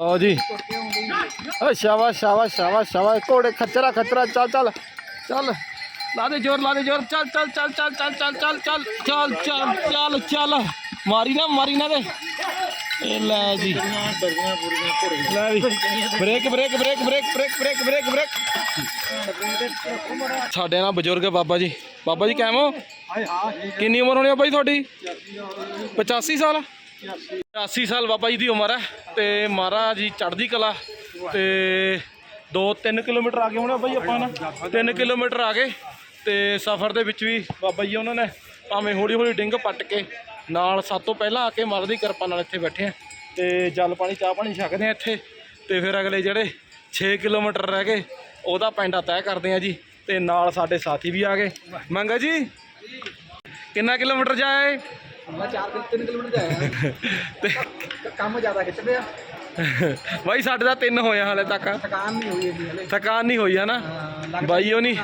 ਆਓ ਜੀ। ਓ ਸ਼ਾਬਾਸ਼ ਸ਼ਾਬਾਸ਼ ਸ਼ਾਬਾਸ਼ ਸ਼ਾਬਾਸ਼। ਘੋੜੇ ਖੱਚਰਾ ਖੱਚਰਾ, ਚੱਲ ਚੱਲ ਚੱਲ। ਲਾ ਦੇ ਜ਼ੋਰ ਲਾ ਦੇ ਜ਼ੋਰ ਚੱਲ ਚੱਲ ਚੱਲ ਚੱਲ ਚੱਲ ਚੱਲ ਚੱਲ ਚੱਲ ਚੱਲ ਚੱਲ ਚੱਲ ਚੱਲ ਮਾਰੀ ਨਾ ਮਾਰੀ ਨਾ ਦੇ ਇਹ ਲੈ ਜੀ ਲੈ ਵੀ break break break break break break break break ਸਾਡੇ ਨਾਲ ਬਜ਼ੁਰਗ ਬਾਬਾ ਜੀ ਬਾਬਾ ਜੀ ਕਿਵੇਂ ਹੋ ਕਿੰਨੀ ਉਮਰ ਹੋਣੀ ਆ ਬਾਈ ਤੁਹਾਡੀ 85 ਸਾਲ 80 ਸਾਲ ਬਾਬਾ ਜੀ ਦੀ ਉਮਰ ਹੈ ਤੇ ਮਹਾਰਾਜ ਜੀ ਚੜ੍ਹਦੀ ਕਲਾ ਤੇ 2-3 ਕਿਲੋਮੀਟਰ ਆ ਗਏ ਹੋਣੇ ਬਾਈ ਆਪਾਂ ਨਾ 3 ਕਿਲੋਮੀਟਰ ਆ ਗਏ ਤੇ ਸਫ਼ਰ ਦੇ ਵਿੱਚ ਵੀ ਬਾਬਾ ਜੀ ਉਹਨਾਂ ਨੇ ਭਾਵੇਂ ਹੌਲੀ ਹੌਲੀ ਡਿੰਗ ਪੱਟ ਕੇ ਨਾਲ ਸਭ ਤੋਂ ਪਹਿਲਾਂ ਆ ਕੇ ਮਾਰ ਦੀ ਕਿਰਪਾ ਨਾਲ ਇੱਥੇ ਬੈਠੇ ਆ ਤੇ ਜਲ ਪਾਣੀ ਚਾਹ ਪਾਣੀ ਛਕਦੇ ਆ ਇੱਥੇ ਤੇ ਫਿਰ ਅਗਲੇ ਜਿਹੜੇ 6 ਕਿਲੋਮੀਟਰ ਰਹਿ ਗਏ ਉਹਦਾ ਪੈਂਡਾ ਤੈਅ ਕਰਦੇ ਆ ਜੀ ਤੇ ਨਾਲ ਸਾਡੇ ਸਾਥੀ ਵੀ ਆ ਗਏ। ਮੰਗਾ ਜੀ ਕਿੰਨਾ ਕਿਲੋਮੀਟਰ ਜਾਏ ਮੈਂ 4 3 ਕਿਲੋਮੀਟਰ ਜਾਇਆ। ਤੇ ਕੰਮ ਜ਼ਿਆਦਾ ਖਿੱਚਦੇ ਆ। ਬਾਈ ਸਾਡੇ ਦਾ ਤਿੰਨ ਹੋਇਆ ਹਾਲੇ ਤੱਕ। ਥਕਾਨ ਨਹੀਂ ਹੋਈ ਇਹਦੀ ਹਲੇ। ਥਕਾਨ ਨਹੀਂ ਹੋਈ ਹੈ ਨਾ ਬਾਈ ਉਹ ਨਹੀਂ।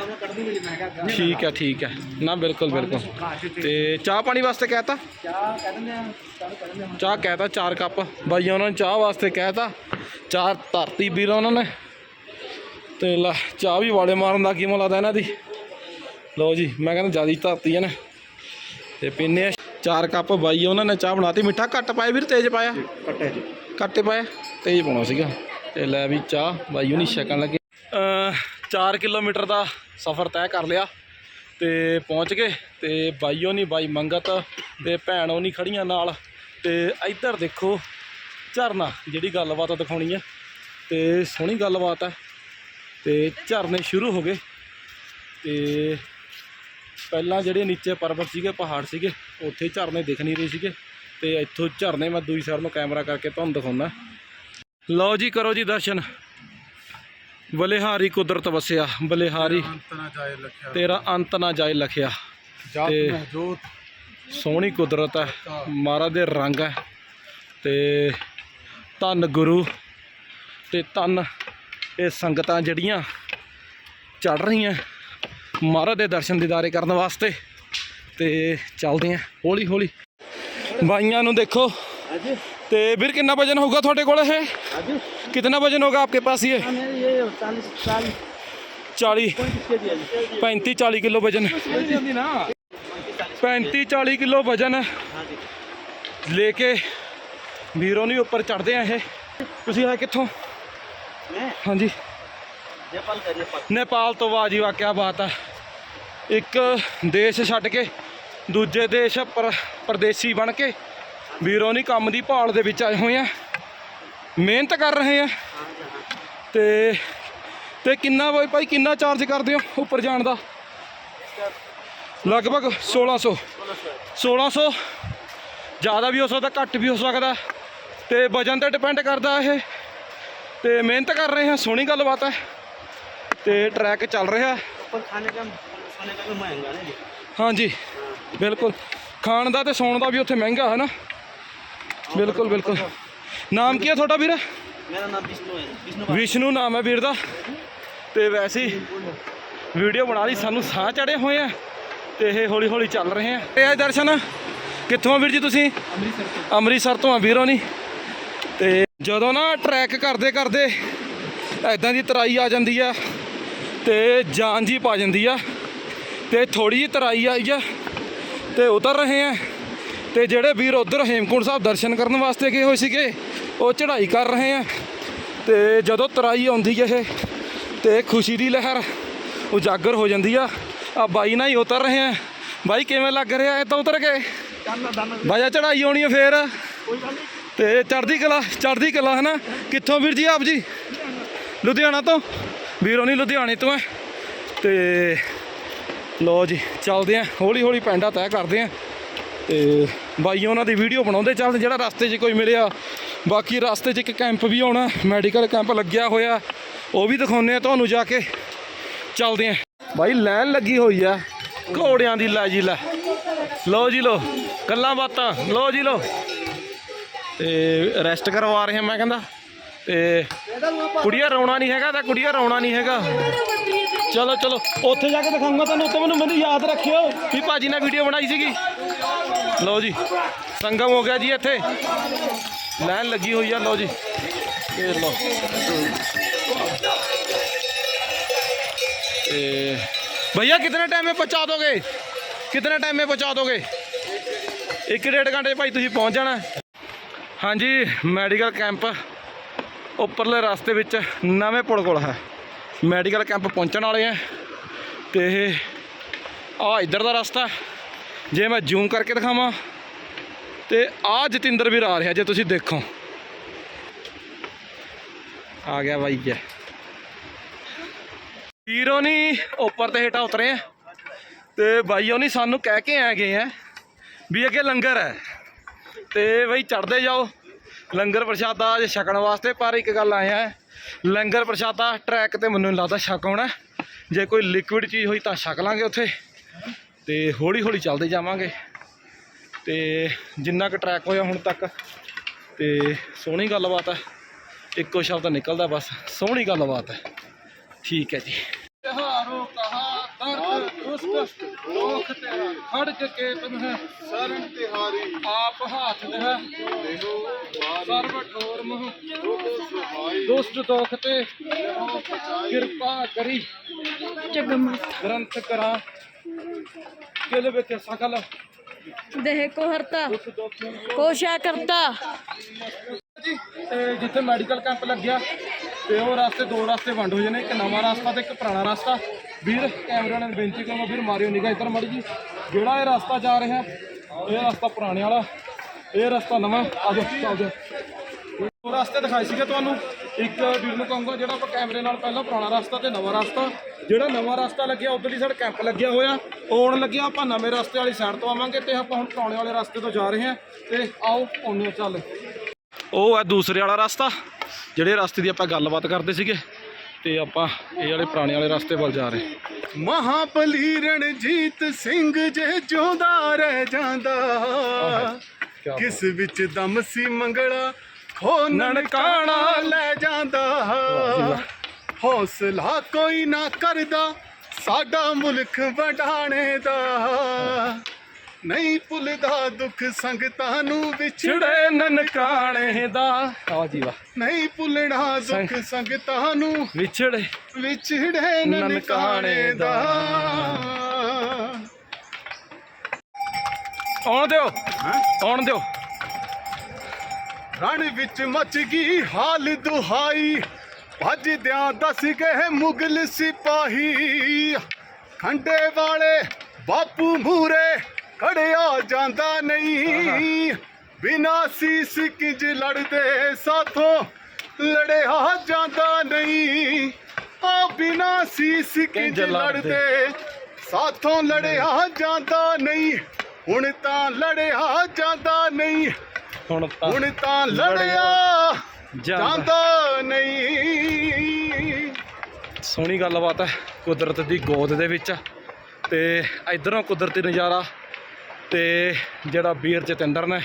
ਠੀਕ ਹੈ ਠੀਕ ਹੈ। ਨਾ ਬਿਲਕੁਲ ਬਿਲਕੁਲ। ਤੇ ਚਾਹ ਪਾਣੀ ਵਾਸਤੇ ਕਹਿਤਾ? ਚਾਹ ਕਹਿ ਦਿੰਦੇ ਆ ਚਾਹ ਕਹਿ ਦਿੰਦੇ ਆ। ਚਾਹ ਕਹਿਤਾ 4 ਕੱਪ। ਬਾਈ ਉਹਨਾਂ ਨੇ ਚਾਹ ਵਾਸਤੇ ਕਹਿਤਾ। ਚਾਰ ਧਰਤੀ ਵੀਰ ਉਹਨਾਂ ਨੇ। ਤੇ ਲੈ ਚਾਹ ਵੀ ਵਾਲੇ ਮਾਰਨ ਦਾ ਕੀ ਮੁੱਲ ਆਦਾ ਇਹਨਾਂ ਦੀ? ਲਓ ਜੀ ਮੈਂ ਕਹਿੰਦਾ ਜ਼ਿਆਦਾ ਧਰਤੀ ਹੈ ਨਾ। ਤੇ ਪੀਨੇ ਆ ਚਾਰ ਕੱਪ। ਬਾਈ ਉਹਨਾਂ ਨੇ ਚਾਹ ਬਣਾਤੀ। ਮਿੱਠਾ ਘੱਟ ਪਾਇਆ ਵੀਰ ਤੇਜ਼ ਪਾਇਆ? ਕੱਟੇ ਜੀ। ਘੱਟੇ ਪਾਇਆ ਤੇਜ਼ ਪਾਉਣਾ ਸੀਗਾ। ਤੇ ਲੈ ਵੀ ਚਾਹ, ਬਾਈ ਉਹਨੀ ਛਕਣ ਲੱਗੇ। 4 ਕਿਲੋਮੀਟਰ ਦਾ ਸਫ਼ਰ ਤੈਅ ਕਰ ਲਿਆ। ਤੇ ਪਹੁੰਚ ਗਏ, ਤੇ ਬਾਈ ਨਹੀਂ ਬਾਈ ਮੰਗਤ ਤੇ ਭੈਣ ਉਹ ਨਹੀਂ ਖੜੀਆਂ ਨਾਲ। ਤੇ ਇੱਧਰ ਦੇਖੋ, ਝਰਨਾ, ਜਿਹੜੀ ਗੱਲਬਾਤ ਦਿਖਾਉਣੀ ਹੈ ਤੇ ਸੋਹਣੀ ਗੱਲਬਾਤ ਹੈ ਤੇ ਝਰਨੇ ਸ਼ੁਰੂ ਹੋ ਗਏ। ਤੇ ਪਹਿਲਾਂ ਜਿਹੜੇ ਨੀਚੇ ਪਰਬਤ ਸੀਗੇ, ਪਹਾੜ ਸੀਗੇ, ਉੱਥੇ ਝਰਨੇ ਦਿਖ ਨਹੀਂ ਰਹੇ ਸੀਗੇ। ਤੇ ਇੱਥੋਂ ਝਰਨੇ ਮੈਂ ਦੂਜੀ ਸਾਈਡ ਨੂੰ ਕੈਮਰਾ ਕਰਕੇ ਤੁਹਾਨੂੰ ਦਿਖਾਉਣਾ ਲਓ ਜੀ ਕਰੋ ਜੀ ਦਰਸ਼ਨ। ਬਲਿਹਾਰੀ ਕੁਦਰਤ ਵਸਿਆ ਬਲਿਹਾਰੀ। ਤੇਰਾ ਅੰਤ ਨਾ ਜਾਏ ਲਖਿਆ। ਤੇ- ਸੋਹਣੀ ਕੁਦਰਤ ਹੈ ਮਹਾਰਾਜ ਦੇ ਰੰਗ ਹੈ। ਤੇ ਧੰਨ ਗੁਰੂ ਤੇ ਧੰਨ ਇਹ ਸੰਗਤਾਂ ਜਿਹੜੀਆਂ ਚੜ ਰਹੀਆਂ ਮਹਾਰਾਜ ਦੇ ਦਰਸ਼ਨ ਦੀਦਾਰੇ ਕਰਨ ਵਾਸਤੇ। ਤੇ ਚੱਲਦੇ ਆਂ ਹੌਲੀ ਹੌਲੀ ਬਾਈਆਂ ਨੂੰ ਦੇਖੋ। ਤੇ ਵੀਰ ਕਿੰਨਾ ਵਜਨ ਹੋਊਗਾ ਤੁਹਾਡੇ ਕੋਲ ਇਹ? ਕਿੰਨਾ ਵਜਨ ਹੋਗਾ ਆਪਕੇ ਪਾਸ ਇਹ? 40 35 40 ਕਿਲੋ ਵਜਨ। 35 40 ਕਿਲੋ ਵਜਨ। ਲੈ ਕੇ ਵੀਰੋ ਨੂੰ ਉੱਪਰ ਚੜਦੇ ਆ ਇਹ। ਤੁਸੀਂ ਆਏ ਕਿੱਥੋਂ? ਹਾਂਜੀ। ਨੇਪਾਲ ਤੋਂ ਵਾਹ ਜੀ ਵਾਕਿਆ ਬਾਤ ਆ। ਇੱਕ ਦੇਸ਼ ਛੱਡ ਕੇ ਦੂਜੇ ਦੇਸ਼ ਪਰਦੇਸੀ ਬਣ ਕੇ ਵੀਰੋ ਨਹੀਂ ਕੰਮ ਦੀ ਭਾਲ ਦੇ ਵਿੱਚ ਆਏ ਹੋਏ ਆ। ਮਿਹਨਤ ਕਰ ਰਹੇ ਆ। ਤੇ ਤੇ ਕਿੰਨਾ ਬਈ ਭਾਈ ਕਿੰਨਾ ਚਾਰਜ ਕਰਦੇ ਹੋ ਉੱਪਰ ਜਾਣ ਦਾ? ਲਗਭਗ 1600 1600 ਜ਼ਿਆਦਾ ਵੀ ਹੋ ਸਕਦਾ ਘੱਟ ਵੀ ਹੋ ਸਕਦਾ। ਤੇ ਵਜਨ ਤੇ ਡਿਪੈਂਡ ਕਰਦਾ ਇਹ। ਤੇ ਮਿਹਨਤ ਕਰ ਰਹੇ ਹਾਂ ਸੋਹਣੀ ਗੱਲਬਾਤ ਹੈ ਤੇ ਟਰੈਕ ਚੱਲ ਰਿਹਾ। ਉੱਪਰ ਖਾਣੇ ਦਾ ਖਾਣੇ ਦਾ ਮਹਿੰਗਾ ਨੇ ਹਾਂਜੀ। ਬਿਲਕੁਲ। ਖਾਣ ਦਾ ਤੇ ਸੌਣ ਦਾ ਵੀ ਉੱਥੇ ਮਹਿੰਗਾ ਹੈ ਨਾ ਬਿਲਕੁਲ ਬਿਲਕੁਲ। ਨਾਮ ਕੀ ਹੈ ਤੁਹਾਡਾ ਵੀਰ? ਮੇਰਾ ਨਾਮ ਵਿਸ਼ਨੂ ਹੈ। ਵਿਸ਼ਨੂ ਨਾਮ ਹੈ ਵੀਰ ਦਾ। ਤੇ ਵੈਸੇ ਵੀਡੀਓ ਬਣਾ ਲਈ ਸਾਨੂੰ ਸਾਹ ਚੜੇ ਹੋਏ ਆ ਤੇ ਇਹ ਹੌਲੀ ਹੌਲੀ ਚੱਲ ਰਹੇ ਆ। ਇਹ ਦਰਸ਼ਨ ਕਿੱਥੋਂ ਆ ਵੀਰ ਜੀ ਤੁਸੀਂ? ਅੰਮ੍ਰਿਤਸਰ ਤੋਂ। ਅੰਮ੍ਰਿਤਸਰ ਤੋਂ ਆ ਵੀਰੋ ਨਹੀਂ ਤੇ ਜਦੋਂ ਨਾ ਟਰੈਕ ਕਰਦੇ ਕਰਦੇ ਐਦਾਂ ਦੀ ਤਰਾਈ ਆ ਜਾਂਦੀ ਆ ਤੇ ਜਾਨ ਜੀ ਪਾ ਜਾਂਦੀ ਆ ਤੇ ਥੋੜੀ ਜਿਹੀ ਤਰਾਈ ਆਈ ਆ। ਤੇ ਉਤਰ ਰਹੇ ਆ ਤੇ ਜਿਹੜੇ ਵੀਰ ਉਧਰ ਹੇਮਕੁੰਟ ਸਾਹਿਬ ਦਰਸ਼ਨ ਕਰਨ ਵਾਸਤੇ ਗਏ ਹੋਏ ਸੀਗੇ ਉਹ ਚੜ੍ਹਾਈ ਕਰ ਰਹੇ ਆ ਤੇ ਜਦੋਂ ਤਰਾਈ ਆਉਂਦੀ ਹੈ ਇਹ ਤੇ ਖੁਸ਼ੀ ਦੀ ਲਹਿਰ ਉਜਾਗਰ ਹੋ ਜਾਂਦੀ ਆ। ਆ ਬਾਈ ਨਾਲ ਹੀ ਉਤਰ ਰਹੇ ਆ ਬਾਈ ਕਿਵੇਂ ਲੱਗ ਰਿਹਾ ਇਹ ਤਾਂ ਉਤਰ ਕੇ? ਬਾਜਾ ਚੜਾਈ ਆਉਣੀ ਹੈ ਫੇਰ। ਤੇ ਚੜ੍ਹਦੀ ਕਲਾ ਚੜ੍ਹਦੀ ਕਲਾ ਹੈ ਨਾ ਕਿੱਥੋਂ ਵੀਰ ਜੀ ਆਪ ਜੀ? ਲੁਧਿਆਣਾ ਤੋਂ? ਵੀਰੋਂ ਨਹੀਂ ਲੁਧਿਆਣੇ ਤੋਂ ਹੈ। ਤੇ ਲੋ ਜੀ, ਚੱਲਦੇ ਆ ਹੌਲੀ ਹੌਲੀ ਪੈਂਡਾ ਤੈਅ ਕਰਦੇ ਆ ਤੇ ਬਾਈ ਉਹਨਾਂ ਦੀ ਵੀਡੀਓ ਬਣਾਉਂਦੇ ਚੱਲਦੇ ਜਿਹੜਾ ਰਸਤੇ 'ਚ ਕੋਈ ਮਿਲਿਆ, ਬਾਕੀ ਰਸਤੇ 'ਚ ਇੱਕ ਕੈਂਪ ਵੀ ਆਉਣਾ ਮੈਡੀਕਲ ਕੈਂਪ ਲੱਗਿਆ ਹੋਇਆ। ਉਹ ਵੀ ਦਿਖਾਉਂਦੇ ਆ ਤੁਹਾਨੂੰ ਜਾ ਕੇ। ਚੱਲਦੇ ਆ ਬਾਈ, ਲਾਈਨ ਲੱਗੀ ਹੋਈ ਆ। ਘੋੜਿਆਂ ਦੀ ਲੈ ਜੀ ਲੈ। ਲੋ ਜੀ ਲੋ ਗੱਲਾਂ ਬਾਤਾਂ। ਲੋ ਜੀ ਲੋ ਤੇ ਰੈਸਟ ਕਰਵਾ ਰਹੇ ਮੈਂ ਕਹਿੰਦਾ। ਤੇ ਕੁੜੀਆ ਰੌਣਾ ਨਹੀਂ ਹੈਗਾ ਤਾਂ ਕੁੜੀਆ ਰੌਣਾ ਨਹੀਂ ਹੈਗਾ। ਚਲੋ ਚਲੋ ਉੱਥੇ ਜਾ ਕੇ ਦਿਖਾਉਂਗਾ ਤੁਹਾਨੂੰ ਉੱਥੇ ਮੈਨੂੰ ਮੈਨੂੰ ਯਾਦ ਰੱਖਿਓ ਵੀ ਭਾਜੀ ਨੇ ਵੀਡੀਓ ਬਣਾਈ ਸੀਗੀ ਲਓ ਜੀ ਸੰਗਮ ਹੋ ਗਿਆ ਜੀ ਇੱਥੇ ਲਾਈਨ ਲੱਗੀ ਹੋਈ ਆ ਲਓ ਜੀ ਇਹ ਲਓ ए, भैया कितने टाइम में पहुंचा दोगे कितने टाइम में पहुंचा दोगे ਇੱਕ ਡੇਢ ਘੰਟੇ 'ਚ ਭਾਈ ਤੁਸੀਂ ਪਹੁੰਚ ਜਾਣਾ ਹੈ। ਹਾਂਜੀ ਮੈਡੀਕਲ ਕੈਂਪ ਉੱਪਰਲੇ ਰਸਤੇ ਵਿੱਚ ਨਵੇਂ ਪੁਲ ਕੋਲ ਹੈ ਮੈਡੀਕਲ ਕੈਂਪ ਪਹੁੰਚਣ ਵਾਲੇ ਆ ਤੇ ਇਹ ਆ ਇੱਧਰ ਦਾ ਰਸਤਾ। ਜੇ ਮੈਂ ਜ਼ੂਮ ਕਰਕੇ ਦਿਖਾਵਾਂ ਤੇ ਆ ਜਤਿੰਦਰ ਵੀਰ ਆ ਰਿਹਾ ਜੇ ਤੁਸੀਂ ਦੇਖੋ। ਆ ਗਿਆ ਬਾਈ ਜੀ। ਵੀਰੋ ਨਹੀਂ ਉੱਪਰ ਤੇ ਹੇਠਾਂ ਉਤਰੇ ਆ ਤੇ ਬਾਈ ਨਹੀਂ ਸਾਨੂੰ ਕਹਿ ਕੇ ਆ ਗਏ ਆ ਵੀ ਅੱਗੇ ਲੰਗਰ ਹੈ। ਤੇ ਬਈ ਚੜਦੇ ਜਾਓ। ਲੰਗਰ ਪ੍ਰਸ਼ਾਦਾ ਜੇ ਛਕਣ ਵਾਸਤੇ ਪਰ ਇੱਕ ਗੱਲ ਆਇਆ ਹੈ ਲੰਗਰ ਪ੍ਰਸ਼ਾਦਾ ਟਰੈਕ ਤੇ ਮੈਨੂੰ ਲੱਗਦਾ ਛਕ ਹੋਣਾ ਜੇ ਕੋਈ ਲਿਕਵਿਡ ਚੀਜ਼ ਹੋਈ ਤਾਂ ਛਕ ਲਾਂਗੇ ਉੱਥੇ। ਤੇ ਹੌਲੀ ਹੌਲੀ ਚੱਲਦੇ ਜਾਵਾਂਗੇ। ਤੇ ਜਿੰਨਾ ਕੁ ਟਰੈਕ ਹੋਇਆ ਹੁਣ ਤੱਕ, ਤੇ ਸੋਹਣੀ ਗੱਲਬਾਤ ਹੈ ਇੱਕੋ ਸ਼ਬਦ ਨਿਕਲਦਾ ਬਸ, ਸੋਹਣੀ ਗੱਲਬਾਤ ਹੈ ਠੀਕ ਹੈ ਜੀ। ਤਿਹਾਰੋ ਕਹਾ ਦਰਦ ਦੁਸ਼ਟ ਲੋਕ ਤੇਰਾ ਖੜਕ ਕੇ ਤਨਹ ਸਰਨ ਤਿਹਾਰੀ। ਆਪ ਹਾਥ ਦੇਹ ਦੇਹੋ ਸਰਬ ਠੋਰ ਤੇ ਕਿਰਪਾ ਕਰੀ। ਗ੍ਰੰਥ ਕਰਾ। ਕਿਲ ਵਿੱਚ ਸਕਲ ਦੇਹ ਕੋ ਹਰਤਾ। ਕੋਸ਼ਾ ਕਰਤਾ। ਜੀ ਜਿੱਥੇ ਮੈਡੀਕਲ ਕੈਂਪ ਲੱਗਿਆ। ਤੇ ਉਹ ਰਸਤੇ ਦੋ ਰਸਤੇ ਵੰਡ ਹੋ ਜਾਣੇ, ਇੱਕ ਨਵਾਂ ਰਸਤਾ ਤੇ ਇੱਕ ਪੁਰਾਣਾ ਰਸਤਾ। ਵੀਰ, ਕੈਮਰਾ ਨਾਲ ਬੇਨਤੀ ਕਰੋ, ਵੀਰ, ਮਾਰਿਓ ਨਿਗਾ ਇੱਧਰ ਮੜੀ ਜੀ। ਜਿਹੜਾ ਇਹ ਰਸਤਾ ਜਾ ਰਿਹਾ, ਇਹ ਰਸਤਾ ਪੁਰਾਣੇ ਵਾਲਾ, ਇਹ ਰਸਤਾ ਨਵਾਂ। ਆਜੋ ਚੱਲਦੇ ਦੋ ਰਸਤੇ ਦਿਖਾਏ ਸੀਗੇ ਤੁਹਾਨੂੰ। ਇੱਕ ਵੀਰ ਨੂੰ ਕਹੂੰਗਾ, ਜਿਹੜਾ ਆਪਾਂ ਕੈਮਰੇ ਨਾਲ ਪਹਿਲਾਂ ਪੁਰਾਣਾ ਰਸਤਾ ਤੇ ਨਵਾਂ ਰਸਤਾ। ਜਿਹੜਾ ਨਵਾਂ ਰਸਤਾ ਲੱਗਿਆ, ਉਧਰਲੀ ਸਾਈਡ ਕੈਂਪ ਲੱਗਿਆ ਹੋਇਆ। ਉਹ ਆਉਣ ਲੱਗਿਆ, ਆਪਾਂ ਨਵੇਂ ਰਸਤੇ ਵਾਲੀ ਸਾਈਡ ਤੋਂ ਆਵਾਂਗੇ ਤੇ ਆਪਾਂ ਹੁਣ ਪੁਰਾਣੇ ਵਾਲੇ ਰਸਤੇ ਤੋਂ ਜਾ ਰਹੇ ਹਾਂ। ਤੇ ਆਓ, ਆਉਂਦੇ ਚੱਲ। ਉਹ ਹੈ ਦੂਸਰੇ ਵਾਲਾ ਰਸਤਾ। ਜਿਹੜੇ ਰਸਤੇ ਦੀ ਆਪਾਂ ਗੱਲਬਾਤ ਕਰਦੇ ਸੀਗੇ ਤੇ ਆਪਾਂ ਇਹ ਵਾਲੇ ਪੁਰਾਣੇ ਵਾਲੇ ਰਸਤੇ ਵੱਲ ਜਾ ਰਹੇ। ਮਹਾਬਲੀ ਰਣਜੀਤ ਸਿੰਘ ਜੇ ਜਿਉਂਦਾ ਰਹਿ ਜਾਂਦਾ। ਕਿਆ ਕਿਸ ਵਿੱਚ ਦਮ ਸੀ ਮੰਗਲਾ ਖੋ ਨਨਕਾਣਾ ਲੈ ਜਾਂਦਾ। ਹੌਸਲਾ ਕੋਈ ਨਾ ਕਰਦਾ ਸਾਡਾ ਮੁਲਕ ਵਡਾਣੇ ਦਾ। ਨਹੀਂ ਭੁੱਲਦਾ ਦੁੱਖ ਸੰਗਤਾਂ ਨੂੰ ਵਿਛੜੇ ਛਿੜੇ ਨਨਕਾਣੇ ਦਾ। ਆ ਜੀ ਵਾਹ। ਨਹੀਂ ਭੁੱਲਣਾ ਦੁੱਖ ਸੰਗਤਾਂ ਨੂੰ। ਵਿਛੜੇ ਵਿਛੜੇ ਨਨਕਾਣੇ ਦਾ। ਆਉਣ ਦਿਓ। ਆਉਣ ਦਿਓ। ਰਣ ਵਿੱਚ ਮਚ ਗਈ ਹਾਲ ਦੁਹਾਈ। ਭੱਜਦਿਆਂ ਦੱਸ ਗਏ ਮੁਗਲ ਸਿਪਾਹੀ। ਖੰਡੇ ਵਾਲੇ ਬਾਪੂ ਮੂਰੇ ਖੜਿਆ ਜਾਂਦਾ ਨਹੀਂ। ਬਿਨਾ ਸੀਸ ਕਿੰਜ ਲੜਦੇ ਸਾਥੋਂ? ਲੜਿਆ ਜਾਂਦਾ ਨਹੀਂ। ਆ ਬਿਨਾ ਸੀਸ ਕਿੰਜ ਲੜਦੇ? ਸਾਥੋਂ? ਲੜਿਆ ਜਾਂਦਾ ਨਹੀਂ। ਹੁਣ ਤਾਂ ਲੜਿਆ ਜਾਂਦਾ ਨਹੀਂ। ਹੁਣ ਤਾਂ ਹੁਣ ਤਾਂ ਲੜਿਆ ਜਾਂਦਾ ਨਹੀਂ। ਸੋਹਣੀ ਗੱਲਬਾਤ ਹੈ ਕੁਦਰਤ ਦੀ ਗੋਦ ਦੇ ਵਿੱਚ। ਤੇ ਇਧਰੋਂ ਕੁਦਰਤੀ ਨਜ਼ਾਰਾ ਤੇ ਜਿਹੜਾ ਵੀਰ ਜਤਿੰਦਰ ਨੇ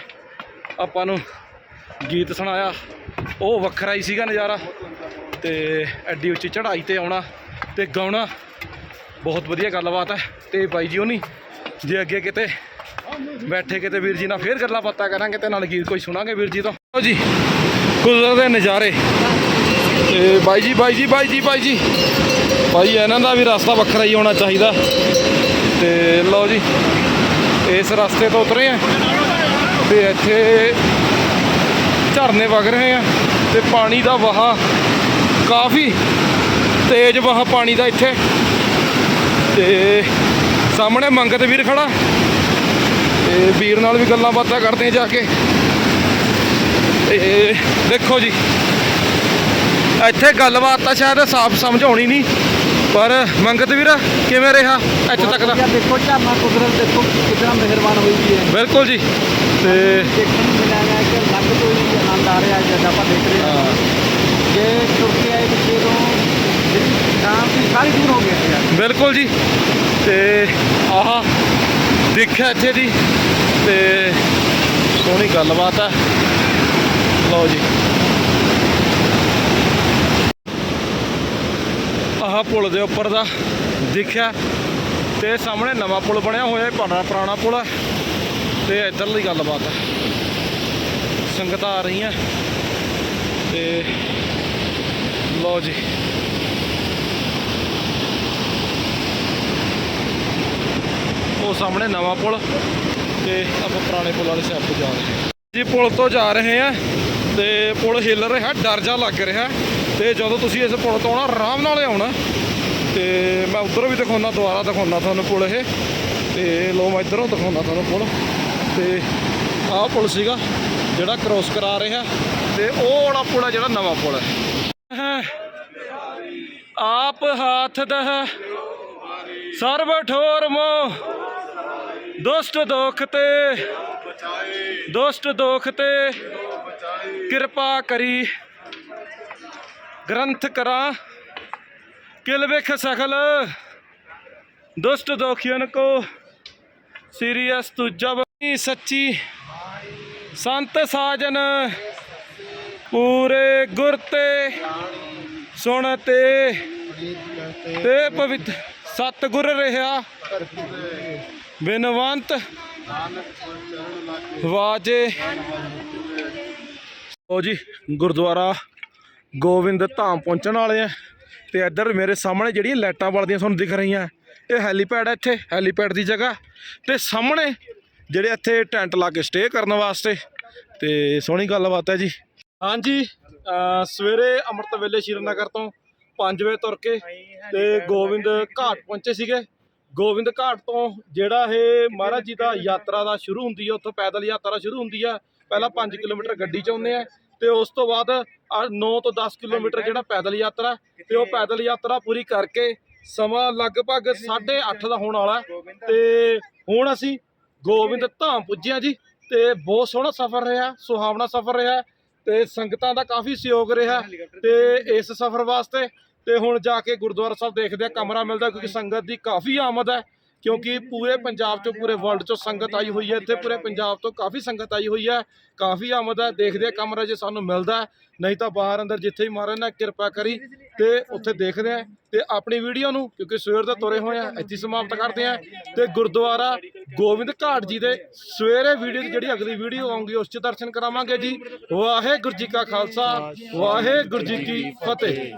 ਆਪਾਂ ਨੂੰ ਗੀਤ ਸੁਣਾਇਆ, ਉਹ ਵੱਖਰਾ ਹੀ ਸੀਗਾ ਨਜ਼ਾਰਾ ਤੇ ਐਡੀ ਉੱਚੀ ਚੜ੍ਹਾਈ ਤੇ ਆਉਣਾ ਤੇ ਗਾਉਣਾ, ਬਹੁਤ ਵਧੀਆ ਗੱਲਬਾਤ ਹੈ ਤੇ ਬਾਈ ਜੀ ਉਹ ਨਹੀਂ, ਜੇ ਅੱਗੇ ਕਿਤੇ ਬੈਠੇ ਕਿਤੇ ਵੀਰ ਜੀ ਨਾਲ ਫੇਰ ਗੱਲਾਂ ਬਾਤਾਂ ਕਰਾਂਗੇ ਤੇ ਨਾਲ ਗੀਤ ਕੋਈ ਸੁਣਾਂਗੇ ਵੀਰ ਜੀ ਤੋਂ। ਲਓ ਜੀ, ਕੁਦਰਤ ਦੇ ਨਜ਼ਾਰੇ। ਤੇ ਬਾਈ ਜੀ ਬਾਈ ਜੀ ਬਾਈ ਜੀ ਬਾਈ ਜੀ। ਭਾਈ ਇਹਨਾਂ ਦਾ ਵੀ ਰਸਤਾ ਵੱਖਰਾ ਹੀ ਹੋਣਾ ਚਾਹੀਦਾ। ਤੇ ਲਓ ਜੀ ਇਸ ਰਸਤੇ ਤੋਂ ਉਤਰੇ ਆ ਤੇ ਇੱਥੇ ਝਰਨੇ ਵਗ ਰਹੇ ਆ ਤੇ ਪਾਣੀ ਦਾ ਵਹਾ ਕਾਫੀ ਤੇਜ਼ ਵਹਾ ਪਾਣੀ ਦਾ ਇੱਥੇ ਤੇ ਸਾਹਮਣੇ ਮੰਗਤ ਵੀਰ ਖੜਾ ਤੇ ਵੀਰ ਨਾਲ ਵੀ ਗੱਲਾਂ ਬਾਤਾਂ ਕਰਦੇ ਆ ਜਾ ਕੇ ਤੇ ਦੇਖੋ ਜੀ, ਇੱਥੇ ਗੱਲਬਾਤ ਤਾਂ ਸ਼ਾਇਦ ਸਾਫ਼ ਸਮਝ ਆਉਣੀ ਨਹੀਂ। ਪਰ ਮੰਗਤ ਵੀਰ ਕਿਵੇਂ ਰਿਹਾ? ਇੱਥੇ ਤੱਕ ਦਾ? ਦੇਖੋ ਝਾਮਾ ਕੁਦਰਤ ਦੇਖੋ ਕਿੰਨਾ ਮਿਹਰਬਾਨ ਹੋਈ ਜੀ ਹੈ। ਬਿਲਕੁਲ ਜੀ। ਤੇ ਦੇਖਣ ਨੂੰ ਮਿਲਿਆ ਹੈ ਕਿ ਲੱਗ ਤੋਂ ਆਨੰਦ ਆ ਰਿਹਾ ਜਦ ਆਪਾਂ ਦੇਖ ਰਹੇ ਹਾਂ। ਜੇ ਤੁਰਕੀ ਆਏ ਪਿੱਛੇ ਤੋਂ ਸ਼ਾਮ ਦੀ ਸਾਰੀ ਦੂਰ ਹੋ ਗਈ ਬਿਲਕੁਲ ਜੀ। ਤੇ ਆਹ ਦੇਖਿਆ ਇੱਥੇ ਦੀ ਤੇ ਸੋਹਣੀ ਗੱਲਬਾਤ ਆ ਲਓ ਜੀ। ਆਹ ਪੁਲ ਦੇ ਉੱਪਰ ਦਾ ਦੇਖਿਆ ਤੇ ਸਾਹਮਣੇ ਨਵਾਂ ਪੁਲ ਬਣਿਆ ਹੋਇਆ ਇਹ ਪੁਰਾਣਾ ਪੁਰਾਣਾ ਪੁਲ ਹੈ ਤੇ ਇੱਧਰਲੀ ਗੱਲਬਾਤ ਹੈ ਸੰਗਤਾਂ ਆ ਰਹੀਆਂ ਤੇ ਲਓ ਜੀ। ਉਹ ਸਾਹਮਣੇ ਨਵਾਂ ਪੁਲ ਤੇ ਆਪਾਂ ਪੁਰਾਣੇ ਪੁਲ ਵਾਲੇ ਸਾਈਡ ਤੋਂ ਜਾ ਰਹੇ ਹਾਂ। ਜੀ ਪੁਲ ਤੋਂ ਜਾ ਰਹੇ ਆ ਤੇ ਪੁਲ ਹਿੱਲ ਰਿਹਾ, ਡਰ ਜਾ ਲੱਗ ਰਿਹਾ। ਤੇ ਜਦੋਂ ਤੁਸੀਂ ਇਸ ਪੁਲ ਤੋਂ ਆਉਣਾ, ਆਰਾਮ ਨਾਲ ਆਉਣਾ। ਤੇ ਮੈਂ ਉਧਰੋਂ ਵੀ ਦਿਖਾਉਣਾ ਦੁਬਾਰਾ ਦਿਖਾਉਣਾ ਤੁਹਾਨੂੰ ਪੁਲ ਇਹ। ਤੇ ਲੋ ਮੈਂ ਇਧਰੋਂ ਦਿਖਾਉਣਾ ਤੁਹਾਨੂੰ ਪੁਲ। ਤੇ ਆਹ ਪੁਲ ਸੀਗਾ, ਜਿਹੜਾ ਕ੍ਰੋਸ ਕਰਾ ਰਿਹਾ। ਤੇ ਉਹ ਵਾਲਾ ਪੁਲ ਆ ਜਿਹੜਾ ਨਵਾਂ ਪੁਲ ਹੈ ਆਪ ਹਾਥ ਦਹ ਸਰਬ ਠੋਰ ਮੋ ਦੁਸ਼ਟ ਦੋਖ ਤੇ, ਦੁਸ਼ਟ ਦੋਖ ਤੇ ਕਿਰਪਾ ਕਰੀ। ਗ੍ਰੰਥ ਕਰਾਂ, ਕਿਲ ਵਿਖ ਸਖਲ, ਦੁਸ਼ਟ ਦੋਖੀਨ ਕੋ, ਸੀਰੀਅਸ ਤੁਜਬ ਸੱਚੀ, ਸੰਤ ਸਾਜਨ, ਪੂਰੇ ਗੁਰ ਤੇ ਸੁਣ ਤੇ ਤੇ ਪਵਿੱਤ ਸਤਿਗੁਰ ਰਿਹਾ। ਬਿਨਵੰਤ ਵਾਜੇ। ਉਹ ਜੀ, ਗੁਰਦੁਆਰਾ ਗੋਬਿੰਦ ਧਾਮ ਪਹੁੰਚਣ ਵਾਲੇ ਆ ਤੇ ਇੱਧਰ ਮੇਰੇ ਸਾਹਮਣੇ ਜਿਹੜੀਆਂ ਲਾਈਟਾਂ ਬਲਦੀਆਂ ਤੁਹਾਨੂੰ ਦਿਖ ਰਹੀਆਂ। ਇਹ ਹੈਲੀਪੈਡ ਹੈ ਇੱਥੇ, ਹੈਲੀਪੈਡ ਦੀ ਜਗ੍ਹਾ। ਤੇ ਸਾਹਮਣੇ ਜਿਹੜੇ ਇੱਥੇ ਟੈਂਟ ਲਾ ਕੇ ਸਟੇ ਕਰਨ ਵਾਸਤੇ, ਤੇ ਸੋਹਣੀ ਗੱਲਬਾਤ ਹੈ ਜੀ। ਹਾਂਜੀ ਸਵੇਰੇ ਅੰਮ੍ਰਿਤ ਵੇਲੇ ਸ਼੍ਰੀਨਗਰ ਤੋਂ 5 ਵਜੇ ਤੁਰ ਕੇ ਤੇ ਗੋਬਿੰਦ ਘਾਟ ਪਹੁੰਚੇ ਸੀਗੇ। ਗੋਬਿੰਦ ਘਾਟ ਤੋਂ ਜਿਹੜਾ ਇਹ ਮਹਾਰਾਜ ਜੀ ਦਾ ਯਾਤਰਾ ਦਾ ਸ਼ੁਰੂ ਹੁੰਦੀ ਹੈ ਉੱਥੋਂ ਪੈਦਲ ਯਾਤਰਾ ਸ਼ੁਰੂ ਹੁੰਦੀ ਹੈ ਪਹਿਲਾਂ 5 ਕਿਲੋਮੀਟਰ ਗੱਡੀ 'ਚ ਆਉਂਦੇ ਆ ਤੇ ਉਸ ਤੋਂ ਬਾਅਦ 9 ਤੋਂ 10 ਕਿਲੋਮੀਟਰ ਜਿਹੜਾ ਪੈਦਲ ਯਾਤਰਾ ਤੇ ਉਹ ਪੈਦਲ ਯਾਤਰਾ ਪੂਰੀ ਕਰਕੇ ਸਮਾਂ ਲਗਭਗ 8:30 ਦਾ ਹੋਣ ਵਾਲਾ ਤੇ ਹੁਣ ਅਸੀਂ ਗੋਬਿੰਦ ਧਾਮ ਪੁੱਜੇ ਹਾਂ ਜੀ ਤੇ ਬਹੁਤ ਸੋਹਣਾ ਸਫ਼ਰ ਰਿਹਾ ਸੁਹਾਵਣਾ ਸਫ਼ਰ ਰਿਹਾ ਤੇ ਸੰਗਤਾਂ ਦਾ ਕਾਫੀ ਸਹਿਯੋਗ ਰਿਹਾ ਤੇ ਇਸ ਸਫ਼ਰ ਵਾਸਤੇ ਤੇ ਹੁਣ ਜਾ ਕੇ ਗੁਰਦੁਆਰਾ ਸਾਹਿਬ ਦੇਖਦੇ ਆ ਕਮਰਾ ਮਿਲਦਾ ਕਿਉਂਕਿ ਸੰਗਤ ਦੀ ਕਾਫੀ ਆਮਦ ਹੈ। ਕਿਉਂਕਿ ਪੂਰੇ ਪੰਜਾਬ ਚੋਂ, ਪੂਰੇ ਵਰਲਡ ਚੋਂ ਸੰਗਤ ਆਈ ਹੋਈ ਹੈ, ਇੱਥੇ ਪੂਰੇ ਪੰਜਾਬ ਤੋਂ ਕਾਫੀ ਸੰਗਤ ਆਈ ਹੋਈ ਹੈ, ਕਾਫੀ ਆਮਦ ਹੈ, ਦੇਖਦੇ ਆ ਕਮਰਾ ਜੇ ਸਾਨੂੰ ਮਿਲਦਾ ਨਹੀਂ ਤਾਂ ਬਾਹਰ ਅੰਦਰ ਜਿੱਥੇ ਹੀ ਮਹਾਰਾਜ ਨੇ ਕਿਰਪਾ ਕਰੀ ਤੇ ਉੱਥੇ ਦੇਖਦੇ ਆ ਤੇ ਆਪਣੀ ਵੀਡੀਓ ਨੂੰ, ਕਿਉਂਕਿ ਸਵੇਰ ਦੇ ਤੁਰੇ ਹੋਏ ਆ ਇੱਥੇ ਸਮਾਪਤ ਕਰਦੇ ਆ ਤੇ ਗੁਰਦੁਆਰਾ ਗੋਬਿੰਦ ਘਾਟ ਜੀ ਦੇ ਸਵੇਰੇ ਵੀਡੀਓ ਦੀ ਜਿਹੜੀ ਅਗਲੀ ਵੀਡੀਓ ਆਉਂਗੀ ਉਸ 'ਚ ਦਰਸ਼ਨ ਕਰਾਵਾਂਗੇ ਜੀ। ਵਾਹਿਗੁਰੂ ਜੀ ਕਾ ਖਾਲਸਾ, ਵਾਹਿਗੁਰੂ ਜੀ ਕੀ ਫਤਿਹ।